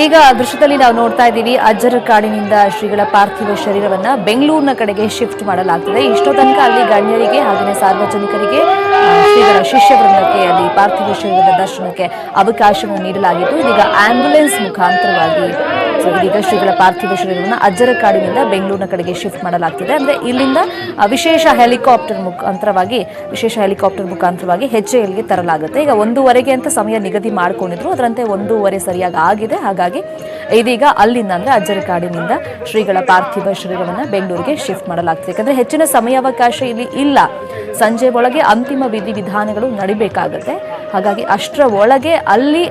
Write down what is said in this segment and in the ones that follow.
ಇದೀಗ ದೃಶ್ಯದಲ್ಲಿ ನಾವು ನೋಡ್ತಾ ಇದ್ದೀವಿ ಅಜ್ಜರ ಕಾಡಿನಿಂದ ಶ್ರೀಗಳ ಪಾರ್ಥಿವ ಶರೀರವನ್ನ ಬೆಂಗಳೂರಿನ ಕಡೆಗೆ ಶಿಫ್ಟ್ ಮಾಡಲಾಗ್ತದೆ. ಇಷ್ಟೋ ತನಕ ಅಲ್ಲಿ ಗಣ್ಯರಿಗೆ ಹಾಗೆಯೇ ಸಾರ್ವಜನಿಕರಿಗೆ ಶ್ರೀಗಳ ಶಿಷ್ಯ ವೃಂದಕ್ಕೆ ಅಲ್ಲಿ ಪಾರ್ಥಿವ ಶರೀರದ ದರ್ಶನಕ್ಕೆ ಅವಕಾಶವನ್ನು ನೀಡಲಾಗಿತ್ತು. ಇದೀಗ ಆಂಬ್ಯುಲೆನ್ಸ್ ಮುಖಾಂತರವಾಗಿ ಇದೀಗ ಶ್ರೀಗಳ ಪಾರ್ಥಿವ ಶರೀರವನ್ನು ಅಜ್ಜರ ಕಾಡಿನಿಂದ ಬೆಂಗಳೂರಿನ ಕಡೆಗೆ ಶಿಫ್ಟ್ ಮಾಡಲಾಗ್ತಿದೆ. ಅಂದ್ರೆ ಇಲ್ಲಿಂದ ವಿಶೇಷ ಹೆಲಿಕಾಪ್ಟರ್ ಮುಖಾಂತರವಾಗಿ, ವಿಶೇಷ ಹೆಲಿಕಾಪ್ಟರ್ ಮುಖಾಂತರವಾಗಿ ಹೆಚ್ಎಎಲ್ಗೆ ತರಲಾಗುತ್ತೆ. ಈಗ ಒಂದೂವರೆಗೆ ಅಂತ ಸಮಯ ನಿಗದಿ ಮಾಡ್ಕೊಂಡಿದ್ರು. ಅದರಂತೆ ಒಂದೂವರೆ ಸರಿಯಾಗಿ ಆಗಿದೆ. ಹಾಗಾಗಿ ಇದೀಗ ಅಲ್ಲಿಂದ ಅಂದ್ರೆ ಅಜ್ಜರ ಕಾಡಿನಿಂದ ಶ್ರೀಗಳ ಪಾರ್ಥಿವ ಶರೀರವನ್ನು ಬೆಂಗಳೂರಿಗೆ ಶಿಫ್ಟ್ ಮಾಡಲಾಗ್ತಿದೆ. ಯಾಕಂದರೆ ಹೆಚ್ಚಿನ ಸಮಯಾವಕಾಶ ಇಲ್ಲಿ ಇಲ್ಲ. ಸಂಜೆ ಒಳಗೆ ಅಂತಿಮ ವಿಧಿವಿಧಾನಗಳು ನಡಿಬೇಕಾಗತ್ತೆ. ಹಾಗಾಗಿ ಅಷ್ಟರ ಒಳಗೆ ಅಲ್ಲಿ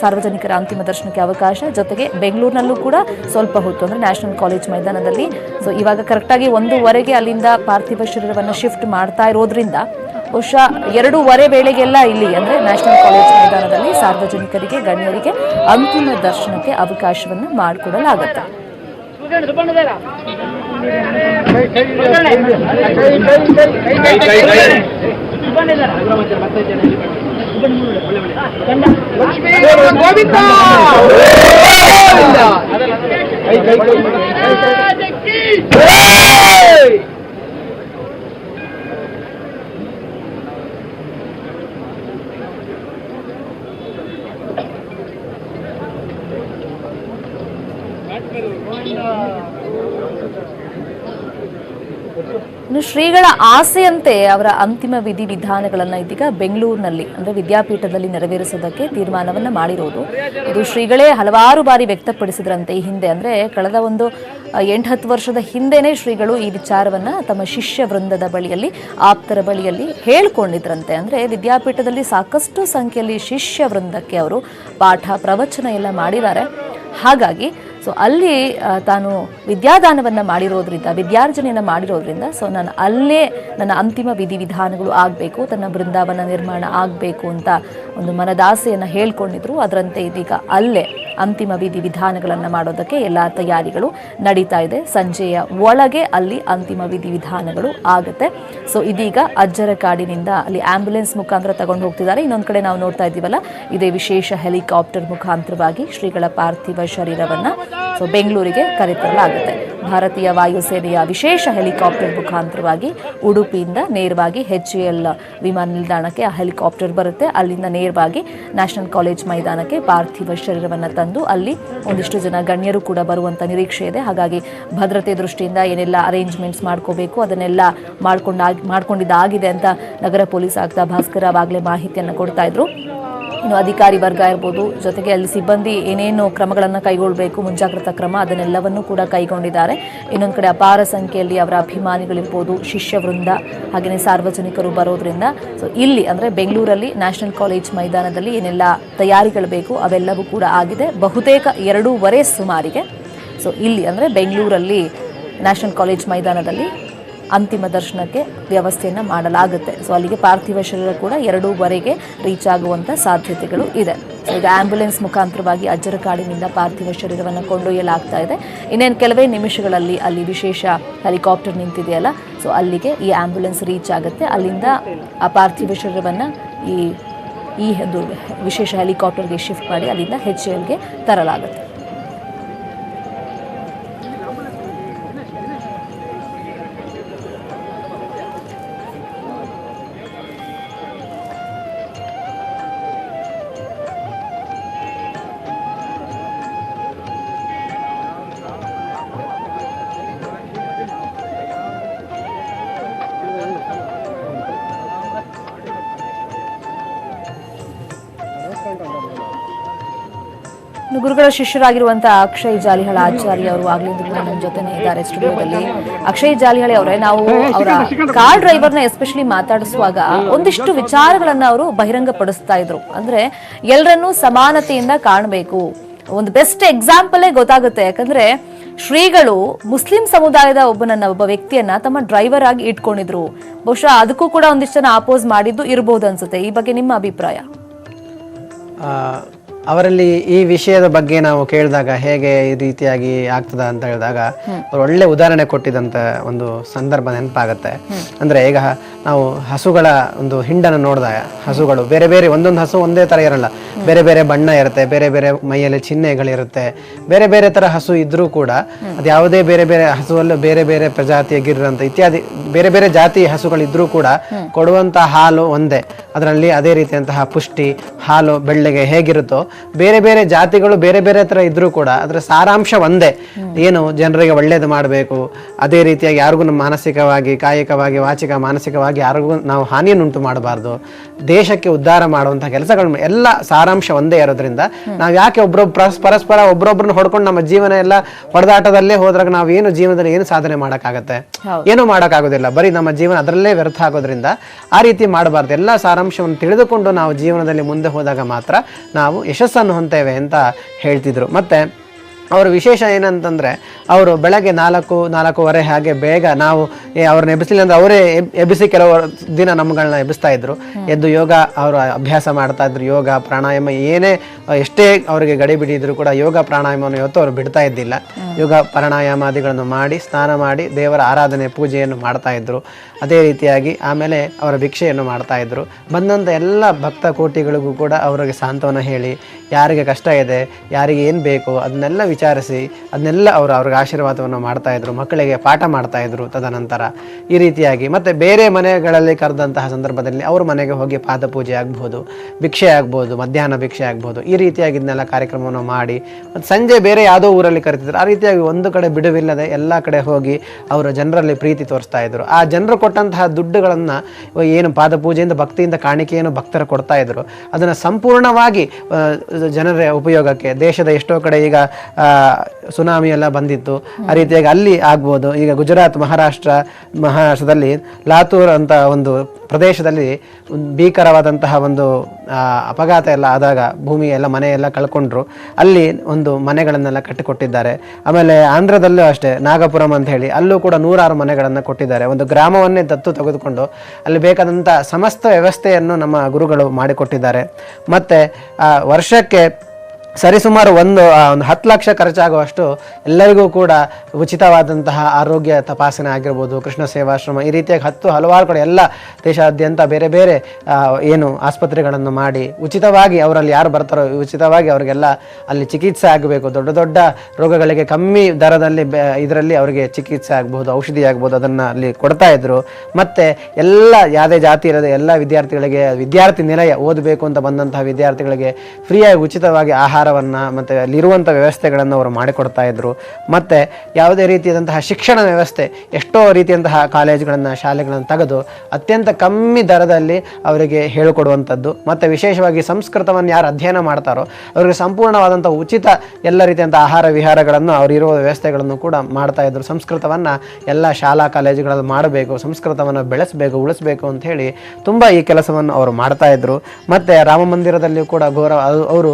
ಸಾರ್ವಜನಿಕರ ಅಂತಿಮ ದರ್ಶನಕ್ಕೆ ಅವಕಾಶ ಜೊತೆಗೆ ಬೆಂಗಳೂರಿನಲ್ಲೂ ಕೂಡ ಸ್ವಲ್ಪ ಹೊತ್ತು ಅಂದರೆ ನ್ಯಾಷನಲ್ ಕಾಲೇಜ್ ಮೈದಾನದಲ್ಲಿ ಸೊ ಇವಾಗ ಕರೆಕ್ಟಾಗಿ ಒಂದೂವರೆಗೆ ಅಲ್ಲಿಂದ ಪಾರ್ಥಿವ ಶರೀರವನ್ನು ಶಿಫ್ಟ್ ಮಾಡ್ತಾ ಇರೋದ್ರಿಂದ ಬಹುಶಃ ಎರಡೂವರೆ ವೇಳೆಗೆಲ್ಲ ಇಲ್ಲಿ ಅಂದರೆ ನ್ಯಾಷನಲ್ ಕಾಲೇಜ್ ಮೈದಾನದಲ್ಲಿ ಸಾರ್ವಜನಿಕರಿಗೆ ಗಣ್ಯರಿಗೆ ಅಂತಿಮ ದರ್ಶನಕ್ಕೆ ಅವಕಾಶವನ್ನು ಮಾಡಿಕೊಡಲಾಗುತ್ತೆ ಗೋವಿಂದ ಇನ್ನು ಶ್ರೀಗಳ ಆಸೆಯಂತೆ ಅವರ ಅಂತಿಮ ವಿಧಿ ವಿಧಾನಗಳನ್ನು ಇದೀಗ ಬೆಂಗಳೂರಿನಲ್ಲಿ, ಅಂದ್ರೆ ವಿದ್ಯಾಪೀಠದಲ್ಲಿ ನೆರವೇರಿಸೋದಕ್ಕೆ ತೀರ್ಮಾನವನ್ನು ಮಾಡಿರೋದು. ಇದು ಶ್ರೀಗಳೇ ಹಲವಾರು ಬಾರಿ ವ್ಯಕ್ತಪಡಿಸಿದ್ರಂತೆ ಈ ಹಿಂದೆ. ಅಂದ್ರೆ ಕಳೆದ ಒಂದು ಎಂಟು ಹತ್ತು ವರ್ಷದ ಹಿಂದೆನೇ ಶ್ರೀಗಳು ಈ ವಿಚಾರವನ್ನ ತಮ್ಮ ಶಿಷ್ಯ ವೃಂದದ ಬಳಿಯಲ್ಲಿ, ಆಪ್ತರ ಬಳಿಯಲ್ಲಿ ಹೇಳ್ಕೊಂಡಿದ್ರಂತೆ. ಅಂದ್ರೆ ವಿದ್ಯಾಪೀಠದಲ್ಲಿ ಸಾಕಷ್ಟು ಸಂಖ್ಯೆಯಲ್ಲಿ ಶಿಷ್ಯ ವೃಂದಕ್ಕೆ ಅವರು ಪಾಠ ಪ್ರವಚನ ಎಲ್ಲ ಮಾಡಿದ್ದಾರೆ. ಹಾಗಾಗಿ ಸೊ ಅಲ್ಲಿ ತಾನು ವಿದ್ಯಾದಾನವನ್ನು ಮಾಡಿರೋದ್ರಿಂದ, ವಿದ್ಯಾರ್ಜನೆಯನ್ನು ಮಾಡಿರೋದ್ರಿಂದ, ಸೊ, ನಾನು ಅಲ್ಲೇ ನನ್ನ ಅಂತಿಮ ವಿಧಿವಿಧಾನಗಳು ಆಗಬೇಕು, ತನ್ನ ಬೃಂದಾವನ ನಿರ್ಮಾಣ ಆಗಬೇಕು ಅಂತ ಒಂದು ಮನದಾಸೆಯನ್ನು ಹೇಳ್ಕೊಂಡಿದ್ರು. ಅದರಂತೆ ಇದೀಗ ಅಲ್ಲೇ ಅಂತಿಮ ವಿಧಿವಿಧಾನಗಳನ್ನು ಮಾಡೋದಕ್ಕೆ ಎಲ್ಲ ತಯಾರಿಗಳು ನಡೀತಾ ಇದೆ. ಸಂಜೆಯ ಒಳಗೆ ಅಲ್ಲಿ ಅಂತಿಮ ವಿಧಿವಿಧಾನಗಳು ಆಗುತ್ತೆ. ಸೊ ಇದೀಗ ಅಜ್ಜರ ಕಾಡಿನಿಂದ ಅಲ್ಲಿ ಆಂಬ್ಯುಲೆನ್ಸ್ ಮುಖಾಂತರ ತಗೊಂಡು ಹೋಗ್ತಿದ್ದಾರೆ. ಇನ್ನೊಂದು ಕಡೆ ನಾವು ನೋಡ್ತಾ ಇದ್ದೀವಲ್ಲ, ಇದೇ ವಿಶೇಷ ಹೆಲಿಕಾಪ್ಟರ್ ಮುಖಾಂತರವಾಗಿ ಶ್ರೀಗಳ ಪಾರ್ಥಿವ ಶರೀರವನ್ನ ಸೊ ಬೆಂಗಳೂರಿಗೆ ಕರೆತರಲಾಗುತ್ತೆ. ಭಾರತೀಯ ವಾಯುಸೇನೆಯ ವಿಶೇಷ ಹೆಲಿಕಾಪ್ಟರ್ ಮುಖಾಂತರವಾಗಿ ಉಡುಪಿಯಿಂದ ನೇರವಾಗಿ ಹೆಚ್ ಎಲ್ ವಿಮಾನ ನಿಲ್ದಾಣಕ್ಕೆ ಆ ಹೆಲಿಕಾಪ್ಟರ್ ಬರುತ್ತೆ. ಅಲ್ಲಿಂದ ನೇರವಾಗಿ ನ್ಯಾಷನಲ್ ಕಾಲೇಜ್ ಮೈದಾನಕ್ಕೆ ಪಾರ್ಥಿವ ಶರೀರವನ್ನು ತಂದು ಅಲ್ಲಿ ಒಂದಿಷ್ಟು ಜನ ಗಣ್ಯರು ಕೂಡ ಬರುವಂಥ ನಿರೀಕ್ಷೆ ಇದೆ. ಹಾಗಾಗಿ ಭದ್ರತೆ ದೃಷ್ಟಿಯಿಂದ ಏನೆಲ್ಲ ಅರೇಂಜ್ಮೆಂಟ್ಸ್ ಮಾಡ್ಕೋಬೇಕು, ಅದನ್ನೆಲ್ಲ ಮಾಡ್ಕೊಂಡಾಗಿ, ಮಾಡ್ಕೊಂಡಿದ್ದಾಗಿದೆ ಅಂತ ನಗರ ಪೊಲೀಸ್ ಆಗ್ತಾ ಭಾಸ್ಕರ್ ಮಾಹಿತಿಯನ್ನು ಕೊಡ್ತಾ ಇದ್ರು. ಇನ್ನು ಅಧಿಕಾರಿ ವರ್ಗ ಇರ್ಬೋದು, ಜೊತೆಗೆ ಅಲ್ಲಿ ಸಿಬ್ಬಂದಿ ಏನೇನು ಕ್ರಮಗಳನ್ನು ಕೈಗೊಳ್ಳಬೇಕು ಮುಂಜಾಗ್ರತಾ ಕ್ರಮ ಅದನ್ನೆಲ್ಲವನ್ನೂ ಕೂಡ ಕೈಗೊಂಡಿದ್ದಾರೆ. ಇನ್ನೊಂದು ಕಡೆ ಅಪಾರ ಸಂಖ್ಯೆಯಲ್ಲಿ ಅವರ ಅಭಿಮಾನಿಗಳಿರ್ಬೋದು ಶಿಷ್ಯ ವೃಂದ ಹಾಗೆಯೇ ಸಾರ್ವಜನಿಕರು ಬರೋದ್ರಿಂದ. ಸೊ ಇಲ್ಲಿ ಅಂದರೆ ಬೆಂಗಳೂರಲ್ಲಿ ನ್ಯಾಷನಲ್ ಕಾಲೇಜ್ ಮೈದಾನದಲ್ಲಿ ಏನೆಲ್ಲ ತಯಾರಿಗಳು ಬೇಕು, ಅವೆಲ್ಲವೂ ಕೂಡ ಆಗಿದೆ. ಬಹುತೇಕ ಎರಡೂವರೆ ಸುಮಾರಿಗೆ. ಸೊ ಇಲ್ಲಿ ಅಂದರೆ ಬೆಂಗಳೂರಲ್ಲಿ ನ್ಯಾಷನಲ್ ಕಾಲೇಜ್ ಮೈದಾನದಲ್ಲಿ ಅಂತಿಮ ದರ್ಶನಕ್ಕೆ ವ್ಯವಸ್ಥೆಯನ್ನು ಮಾಡಲಾಗುತ್ತೆ. ಸೊ ಅಲ್ಲಿಗೆ ಪಾರ್ಥಿವ ಶರೀರ ಕೂಡ ಎರಡೂವರೆಗೆ ರೀಚ್ ಆಗುವಂಥ ಸಾಧ್ಯತೆಗಳು ಇದೆ. ಸೊ ಈಗ ಆಂಬ್ಯುಲೆನ್ಸ್ ಮುಖಾಂತರವಾಗಿ ಅಜ್ಜರ ಕಾಡಿನಿಂದ ಪಾರ್ಥಿವ ಶರೀರವನ್ನು ಕೊಂಡೊಯ್ಯಲಾಗ್ತಾ ಇದೆ. ಇನ್ನೇನು ಕೆಲವೇ ನಿಮಿಷಗಳಲ್ಲಿ ಅಲ್ಲಿ ವಿಶೇಷ ಹೆಲಿಕಾಪ್ಟರ್ ನಿಂತಿದೆಯಲ್ಲ ಸೊ ಅಲ್ಲಿಗೆ ಈ ಆಂಬ್ಯುಲೆನ್ಸ್ ರೀಚ್ ಆಗುತ್ತೆ. ಅಲ್ಲಿಂದ ಆ ಪಾರ್ಥಿವ ಶರೀರವನ್ನು ಈ ಈ ಒಂದು ವಿಶೇಷ ಹೆಲಿಕಾಪ್ಟರ್ಗೆ ಶಿಫ್ಟ್ ಮಾಡಿ ಅಲ್ಲಿಂದ ಹೆಚ್ ಎಲ್ಗೆ ತರಲಾಗುತ್ತೆ. ಗುರುಗಳ ಶಿಷ್ಯರಾಗಿರುವಂತಹ ಅಕ್ಷಯ್ ಜಾಲಿಹಳ ಆಚಾರ್ಯ ಅವರು ಆಗ್ಲಿಂದ ನಮ್ಮ ಜೊತೆನೇ ಇದ್ದಾರೆ ಸ್ಟುಡಿಯೋದಲ್ಲಿ. ಅಕ್ಷಯ್ ಜಾಲಿಹಳಿ ಅವರೇ ನಾವು ಅವರ ಕಾರ್ ಡ್ರೈವರ್ನ ಎಸ್ಪೆಷಲಿ ಮಾತಾಡಿಸುವಾಗ ಒಂದಿಷ್ಟು ವಿಚಾರಗಳನ್ನ ಅವರು ಬಹಿರಂಗಪಡಿಸ್ತಾ ಇದ್ರು. ಅಂದ್ರೆ ಎಲ್ಲರನ್ನೂ ಸಮಾನತೆಯಿಂದ ಕಾಣಬೇಕು. ಒಂದು ಬೆಸ್ಟ್ ಎಕ್ಸಾಂಪಲೇ ಗೊತ್ತಾಗುತ್ತೆ. ಯಾಕಂದ್ರೆ ಶ್ರೀಗಳು ಮುಸ್ಲಿಂ ಸಮುದಾಯದ ಒಬ್ಬನನ್ನ ಒಬ್ಬ ವ್ಯಕ್ತಿಯನ್ನ ತಮ್ಮ ಡ್ರೈವರ್ ಆಗಿ ಇಟ್ಕೊಂಡಿದ್ರು. ಬಹುಶಃ ಅದಕ್ಕೂ ಕೂಡ ಒಂದಿಷ್ಟು ಜನ ಅಪೋಸ್ ಮಾಡಿದ್ದು ಇರಬಹುದು ಅನ್ಸುತ್ತೆ. ಈ ಬಗ್ಗೆ ನಿಮ್ಮ ಅಭಿಪ್ರಾಯ? ಆ, ಅವರಲ್ಲಿ ಈ ವಿಷಯದ ಬಗ್ಗೆ ನಾವು ಕೇಳಿದಾಗ ಹೇಗೆ ಈ ರೀತಿಯಾಗಿ ಆಗ್ತದ ಅಂತ ಹೇಳಿದಾಗ, ಅವ್ರು ಒಳ್ಳೆ ಉದಾಹರಣೆ ಕೊಟ್ಟಿದಂತ ಒಂದು ಸಂದರ್ಭ ನೆನಪಾಗತ್ತೆ. ಅಂದ್ರೆ ಈಗ ನಾವು ಹಸುಗಳ ಒಂದು ಹಿಂಡನ್ನು ನೋಡಿದಾಗ, ಹಸುಗಳು ಬೇರೆ ಬೇರೆ ಒಂದೊಂದು ಹಸು ಒಂದೇ ತರ ಇರಲ್ಲ. ಬೇರೆ ಬೇರೆ ಬಣ್ಣ ಇರುತ್ತೆ, ಬೇರೆ ಬೇರೆ ಮೈಯಲ್ಲಿ ಚಿಹ್ನೆಗಳಿರುತ್ತೆ ಬೇರೆ ಬೇರೆ ತರ ಹಸು ಇದ್ರೂ ಕೂಡ ಅದು ಯಾವುದೇ ಬೇರೆ ಬೇರೆ ಹಸುವಲ್ಲೂ ಬೇರೆ ಬೇರೆ ಪ್ರಜಾತಿಯ ಗಿರ್ರಂತ ಇತ್ಯಾದಿ, ಬೇರೆ ಬೇರೆ ಜಾತಿ ಹಸುಗಳಿದ್ರೂ ಕೂಡ ಕೊಡುವಂತ ಹಾಲು ಒಂದೇ. ಅದರಲ್ಲಿ ಅದೇ ರೀತಿಯಂತಹ ಪುಷ್ಟಿ ಹಾಲು ಬೆಳ್ಳಿಗೆ ಹೇಗಿರುತ್ತೋ ಬೇರೆ ಬೇರೆ ಜಾತಿಗಳು ಬೇರೆ ಬೇರೆ ಥರ ಇದ್ದರೂ ಕೂಡ ಅದರ ಸಾರಾಂಶ ಒಂದೇ. ಏನು ಜನರಿಗೆ ಒಳ್ಳೇದು ಮಾಡಬೇಕು ಅದೇ ರೀತಿಯಾಗಿ ಯಾರಿಗೂ ನಮ್ಮ ಮಾನಸಿಕವಾಗಿ ಕಾಯಿಕವಾಗಿ ವಾಚಿಕ ಮಾನಸಿಕವಾಗಿ ಯಾರಿಗೂ ನಾವು ಹಾನಿಯನ್ನುಂಟು ಮಾಡಬಾರ್ದು. ದೇಶಕ್ಕೆ ಉದ್ಧಾರ ಮಾಡುವಂಥ ಕೆಲಸಗಳು ಎಲ್ಲ ಸಾರಾಂಶ ಒಂದೇ ಇರೋದ್ರಿಂದ ನಾವು ಯಾಕೆ ಒಬ್ರೊಬ್ಬ ಪರಸ್- ಪರಸ್ಪರ ಒಬ್ರೊಬ್ರನ್ನ ಹೊಡ್ಕೊಂಡು ನಮ್ಮ ಜೀವನ ಎಲ್ಲ ಹೊಡೆದಾಟದಲ್ಲೇ ಹೋದ್ರಾಗ ನಾವು ಏನು ಜೀವನದಲ್ಲಿ ಏನು ಸಾಧನೆ ಮಾಡೋಕ್ಕಾಗತ್ತೆ? ಏನೂ ಮಾಡೋಕ್ಕಾಗೋದಿಲ್ಲ. ಬರೀ ನಮ್ಮ ಜೀವನ ಅದರಲ್ಲೇ ವ್ಯರ್ಥ ಆಗೋದ್ರಿಂದ ಆ ರೀತಿ ಮಾಡಬಾರ್ದು. ಎಲ್ಲ ಸಾರಾಂಶವನ್ನು ತಿಳಿದುಕೊಂಡು ನಾವು ಜೀವನದಲ್ಲಿ ಮುಂದೆ ಹೋದಾಗ ಮಾತ್ರ ನಾವು ಯಶಸ್ಸನ್ನು ಹೊಂತೇವೆ ಅಂತ ಹೇಳ್ತಿದ್ರು. ಮತ್ತೆ ಅವರ ವಿಶೇಷ ಏನಂತಂದರೆ ಅವರು ಬೆಳಗ್ಗೆ ನಾಲ್ಕು ನಾಲ್ಕೂವರೆ ಹಾಗೆ ಬೇಗ ನಾವು ಅವ್ರನ್ನ ಎಬ್ಬಿಸಲಿಲ್ಲ ಅಂದರೆ ಅವರೇ ಎಬ್- ಎಬ್ಬಿಸಿ ಕೆಲವು ದಿನ ನಮ್ಮಗಳನ್ನ ಎಬ್ಬಿಸ್ತಾ ಇದ್ರು. ಎದ್ದು ಯೋಗ ಅವರು ಅಭ್ಯಾಸ ಮಾಡ್ತಾ ಇದ್ರು ಯೋಗ ಪ್ರಾಣಾಯಾಮ ಏನೇ ಎಷ್ಟೇ ಅವರಿಗೆ ಗಡಿ ಬಿಡಿದ್ರು ಕೂಡ ಯೋಗ ಪ್ರಾಣಾಯಾಮವನ್ನು ಇವತ್ತು ಅವರು ಬಿಡ್ತಾ ಇದ್ದಿಲ್ಲ. ಯೋಗ ಪ್ರಾಣಾಯಾಮಾದಿಗಳನ್ನು ಮಾಡಿ ಸ್ನಾನ ಮಾಡಿ ದೇವರ ಆರಾಧನೆ ಪೂಜೆಯನ್ನು ಮಾಡ್ತಾ ಇದ್ರು. ಅದೇ ರೀತಿಯಾಗಿ ಆಮೇಲೆ ಅವರ ಭಿಕ್ಷೆಯನ್ನು ಮಾಡ್ತಾ ಇದ್ರು. ಬಂದಂಥ ಎಲ್ಲ ಭಕ್ತ ಕೋಟಿಗಳಿಗೂ ಕೂಡ ಅವರಿಗೆ ಸಾಂತ್ವನ ಹೇಳಿ ಯಾರಿಗೆ ಕಷ್ಟ ಇದೆ ಯಾರಿಗೆ ಏನು ಬೇಕು ಅದನ್ನೆಲ್ಲ ವಿಚಾರಿಸಿ ಅದನ್ನೆಲ್ಲ ಅವರು ಅವ್ರಿಗೆ ಆಶೀರ್ವಾದವನ್ನು ಮಾಡ್ತಾಯಿದ್ರು ಮಕ್ಕಳಿಗೆ ಪಾಠ ಮಾಡ್ತಾಯಿದ್ರು ತದನಂತರ. ಈ ರೀತಿಯಾಗಿ ಮತ್ತೆ ಬೇರೆ ಮನೆಗಳಲ್ಲಿ ಕರೆದಂತಹ ಸಂದರ್ಭದಲ್ಲಿ ಅವ್ರ ಮನೆಗೆ ಹೋಗಿ ಪಾದ ಪೂಜೆ ಆಗ್ಬೋದು, ಭಿಕ್ಷೆ ಆಗ್ಬೋದು, ಮಧ್ಯಾಹ್ನ ಭಿಕ್ಷೆ ಆಗ್ಬೋದು, ಈ ರೀತಿಯಾಗಿ ಇದನ್ನೆಲ್ಲ ಕಾರ್ಯಕ್ರಮವನ್ನು ಮಾಡಿ. ಮತ್ತು ಸಂಜೆ ಬೇರೆ ಯಾವುದೋ ಊರಲ್ಲಿ ಕರಿತಿದ್ರು, ಆ ರೀತಿಯಾಗಿ ಒಂದು ಕಡೆ ಬಿಡುವಿಲ್ಲದೆ ಎಲ್ಲ ಕಡೆ ಹೋಗಿ ಅವರು ಜನರಲ್ಲಿ ಪ್ರೀತಿ ತೋರಿಸ್ತಾ ಇದ್ರು. ಆ ಜನರು ಕೊಟ್ಟಂತಹ ದುಡ್ಡುಗಳನ್ನು ಏನು ಪಾದ ಪೂಜೆಯಿಂದ ಭಕ್ತಿಯಿಂದ ಕಾಣಿಕೆಯನ್ನು ಭಕ್ತರು ಕೊಡ್ತಾ ಇದ್ರು. ಅದನ್ನು ಸಂಪೂರ್ಣವಾಗಿ ಜನರ ಉಪಯೋಗಕ್ಕೆ, ದೇಶದ ಎಷ್ಟೋ ಕಡೆ ಈಗ ಸುನಾಮಿ ಎಲ್ಲ ಬಂದಿತ್ತು. ಆ ರೀತಿಯಾಗಿ ಅಲ್ಲಿ ಆಗ್ಬೋದು. ಈಗ ಗುಜರಾತ್, ಮಹಾರಾಷ್ಟ್ರ, ಮಹಾರಾಷ್ಟ್ರದಲ್ಲಿ ಲಾತೂರ್ ಅಂತ ಒಂದು ಪ್ರದೇಶದಲ್ಲಿ ಭೀಕರವಾದಂತಹ ಒಂದು ಅಪಘಾತ ಎಲ್ಲ ಆದಾಗ ಭೂಮಿ ಎಲ್ಲ, ಮನೆ ಎಲ್ಲ ಕಳ್ಕೊಂಡ್ರು. ಅಲ್ಲಿ ಒಂದು ಮನೆಗಳನ್ನೆಲ್ಲ ಕಟ್ಟಿಕೊಟ್ಟಿದ್ದಾರೆ. ಆಮೇಲೆ ಆಂಧ್ರದಲ್ಲೂ ಅಷ್ಟೇ, ನಾಗಪುರಂ ಅಂತ ಹೇಳಿ, ಅಲ್ಲೂ ಕೂಡ ನೂರಾರು ಮನೆಗಳನ್ನು ಕೊಟ್ಟಿದ್ದಾರೆ. ಒಂದು ಗ್ರಾಮವನ್ನೇ ದತ್ತು ತೆಗೆದುಕೊಂಡು ಅಲ್ಲಿ ಬೇಕಾದಂಥ ಸಮಸ್ತ ವ್ಯವಸ್ಥೆಯನ್ನು ನಮ್ಮ ಗುರುಗಳು ಮಾಡಿಕೊಟ್ಟಿದ್ದಾರೆ. ಮತ್ತು ವರ್ಷಕ್ಕೆ ಸರಿಸುಮಾರು ಒಂದು ಒಂದು ಹತ್ತು ಲಕ್ಷ ಖರ್ಚಾಗುವಷ್ಟು ಎಲ್ಲರಿಗೂ ಕೂಡ ಉಚಿತವಾದಂತಹ ಆರೋಗ್ಯ ತಪಾಸಣೆ ಆಗಿರ್ಬೋದು, ಕೃಷ್ಣ ಸೇವಾಶ್ರಮ, ಈ ರೀತಿಯಾಗಿ ಹತ್ತು ಹಲವಾರು ಕಡೆ ಎಲ್ಲ ದೇಶಾದ್ಯಂತ ಬೇರೆ ಬೇರೆ ಏನು ಆಸ್ಪತ್ರೆಗಳನ್ನು ಮಾಡಿ ಉಚಿತವಾಗಿ ಅವರಲ್ಲಿ ಯಾರು ಬರ್ತಾರೋ ಉಚಿತವಾಗಿ ಅವರಿಗೆಲ್ಲ ಅಲ್ಲಿ ಚಿಕಿತ್ಸೆ ಆಗಬೇಕು. ದೊಡ್ಡ ದೊಡ್ಡ ರೋಗಗಳಿಗೆ ಕಮ್ಮಿ ದರದಲ್ಲಿ ಇದರಲ್ಲಿ ಅವರಿಗೆ ಚಿಕಿತ್ಸೆ ಆಗ್ಬೋದು, ಔಷಧಿ ಆಗ್ಬೋದು ಅದನ್ನು ಅಲ್ಲಿ ಕೊಡ್ತಾ ಇದ್ರು. ಮತ್ತು ಎಲ್ಲ ಯಾವುದೇ ಜಾತಿ ಇರದೆ ಎಲ್ಲ ವಿದ್ಯಾರ್ಥಿಗಳಿಗೆ, ವಿದ್ಯಾರ್ಥಿ ನಿಲಯ ಓದಬೇಕು ಅಂತ ಬಂದಂತಹ ವಿದ್ಯಾರ್ಥಿಗಳಿಗೆ ಫ್ರೀಯಾಗಿ ಉಚಿತವಾಗಿ ಆಹಾರವನ್ನು ಮತ್ತು ಅಲ್ಲಿರುವಂಥ ವ್ಯವಸ್ಥೆಗಳನ್ನು ಅವರು ಮಾಡಿಕೊಡ್ತಾ ಇದ್ದರು ಮತ್ತು ಯಾವುದೇ ರೀತಿಯಾದಂತಹ ಶಿಕ್ಷಣ ವ್ಯವಸ್ಥೆ, ಎಷ್ಟೋ ರೀತಿಯಂತಹ ಕಾಲೇಜುಗಳನ್ನು, ಶಾಲೆಗಳನ್ನು ತೆಗೆದು ಅತ್ಯಂತ ಕಮ್ಮಿ ದರದಲ್ಲಿ ಅವರಿಗೆ ಹೇಳಿಕೊಡುವಂಥದ್ದು. ಮತ್ತು ವಿಶೇಷವಾಗಿ ಸಂಸ್ಕೃತವನ್ನು ಯಾರು ಅಧ್ಯಯನ ಮಾಡ್ತಾರೋ, ಅವರಿಗೆ ಸಂಪೂರ್ಣವಾದಂಥ ಉಚಿತ ಎಲ್ಲ ರೀತಿಯಂಥ ಆಹಾರ ವಿಹಾರಗಳನ್ನು ಅವರಿರುವ ವ್ಯವಸ್ಥೆಗಳನ್ನು ಕೂಡ ಮಾಡ್ತಾ ಇದ್ದರು ಸಂಸ್ಕೃತವನ್ನು ಎಲ್ಲ ಶಾಲಾ ಕಾಲೇಜುಗಳಲ್ಲಿ ಮಾಡಬೇಕು, ಸಂಸ್ಕೃತವನ್ನು ಬೆಳೆಸಬೇಕು, ಉಳಿಸಬೇಕು ಅಂತ ಹೇಳಿ ತುಂಬ ಈ ಕೆಲಸವನ್ನು ಅವರು ಮಾಡ್ತಾ ಇದ್ದರು ಮತ್ತು ರಾಮ ಮಂದಿರದಲ್ಲಿಯೂ ಕೂಡ ಗೌರವ ಅವರು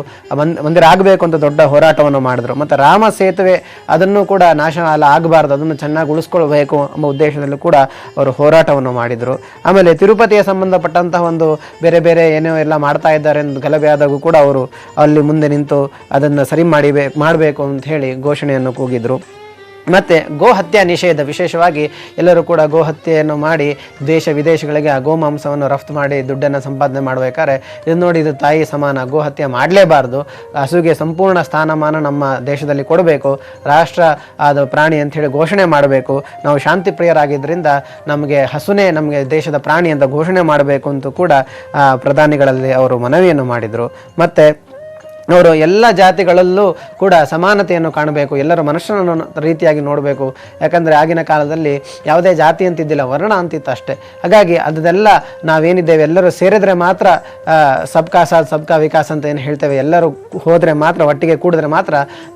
ಮಂದಿರ ಆಗಬೇಕು ಅಂತ ದೊಡ್ಡ ಹೋರಾಟವನ್ನು ಮಾಡಿದ್ರು. ಮತ್ತು ರಾಮ ಸೇತುವೆ ಅದನ್ನು ಕೂಡ ನಾಶ ಅಲ್ಲ ಆಗಬಾರ್ದು, ಅದನ್ನು ಚೆನ್ನಾಗಿ ಉಳಿಸ್ಕೊಳ್ಬೇಕು ಎಂಬ ಉದ್ದೇಶದಲ್ಲಿ ಕೂಡ ಅವರು ಹೋರಾಟವನ್ನು ಮಾಡಿದರು. ಆಮೇಲೆ ತಿರುಪತಿಯ ಸಂಬಂಧಪಟ್ಟಂತಹ ಒಂದು ಬೇರೆ ಬೇರೆ ಏನೋ ಎಲ್ಲ ಮಾಡ್ತಾ ಇದ್ದಾರೆ ಎಂದು ಗಲಭೆ ಆದಾಗೂ ಕೂಡ ಅವರು ಅಲ್ಲಿ ಮುಂದೆ ನಿಂತು ಅದನ್ನು ಸರಿ ಮಾಡಿಬೇಕು ಮಾಡಬೇಕು ಅಂತ ಹೇಳಿ ಘೋಷಣೆಯನ್ನು ಕೂಗಿದ್ರು. ಮತ್ತು ಗೋ ಹತ್ಯಾ ನಿಷೇಧ ವಿಶೇಷವಾಗಿ ಎಲ್ಲರೂ ಕೂಡ ಗೋ ಹತ್ಯೆಯನ್ನು ಮಾಡಿ ದೇಶ ವಿದೇಶಗಳಿಗೆ ಆ ಗೋಮಾಂಸವನ್ನು ರಫ್ತು ಮಾಡಿ ದುಡ್ಡನ್ನು ಸಂಪಾದನೆ ಮಾಡಬೇಕಾದ್ರೆ ಇದು ನೋಡಿ ಇದು ತಾಯಿ ಸಮಾನ ಗೋ ಹತ್ಯೆ ಮಾಡಲೇಬಾರ್ದು. ಹಸುಗೆ ಸಂಪೂರ್ಣ ಸ್ಥಾನಮಾನ ನಮ್ಮ ದೇಶದಲ್ಲಿ ಕೊಡಬೇಕು. ರಾಷ್ಟ್ರ ಅದು ಪ್ರಾಣಿ ಅಂಥೇಳಿ ಘೋಷಣೆ ಮಾಡಬೇಕು. ನಾವು ಶಾಂತಿ ಪ್ರಿಯರಾಗಿದ್ದರಿಂದ ನಮಗೆ ಹಸುನೇ ನಮಗೆ ದೇಶದ ಪ್ರಾಣಿ ಅಂತ ಘೋಷಣೆ ಮಾಡಬೇಕು ಅಂತೂ ಕೂಡ ಪ್ರಧಾನಿಗಳಲ್ಲಿ ಅವರು ಮನವಿಯನ್ನು ಮಾಡಿದರು. ಮತ್ತು ಅವರು ಎಲ್ಲ ಜಾತಿಗಳಲ್ಲೂ ಕೂಡ ಸಮಾನತೆಯನ್ನು ಕಾಣಬೇಕು, ಎಲ್ಲರೂ ಮನುಷ್ಯನನ್ನು ರೀತಿಯಾಗಿ ನೋಡಬೇಕು. ಯಾಕಂದರೆ ಆಗಿನ ಕಾಲದಲ್ಲಿ ಯಾವುದೇ ಜಾತಿ ಅಂತಿದ್ದಿಲ್ಲ, ವರ್ಣ ಅಂತಿತ್ತು ಅಷ್ಟೇ. ಹಾಗಾಗಿ ಅದೆಲ್ಲ ನಾವೇನಿದ್ದೇವೆ, ಎಲ್ಲರೂ ಸೇರಿದರೆ ಮಾತ್ರ ಸಬ್ಕಾ ಸಾಥ್, ಸಬ್ಕಾ ವಿಕಾಸ್ ಅಂತ ಏನು ಹೇಳ್ತೇವೆ. ಎಲ್ಲರೂ ಹೋದರೆ ಮಾತ್ರ, ಒಟ್ಟಿಗೆ ಕೂಡಿದ್ರೆ ಮಾತ್ರ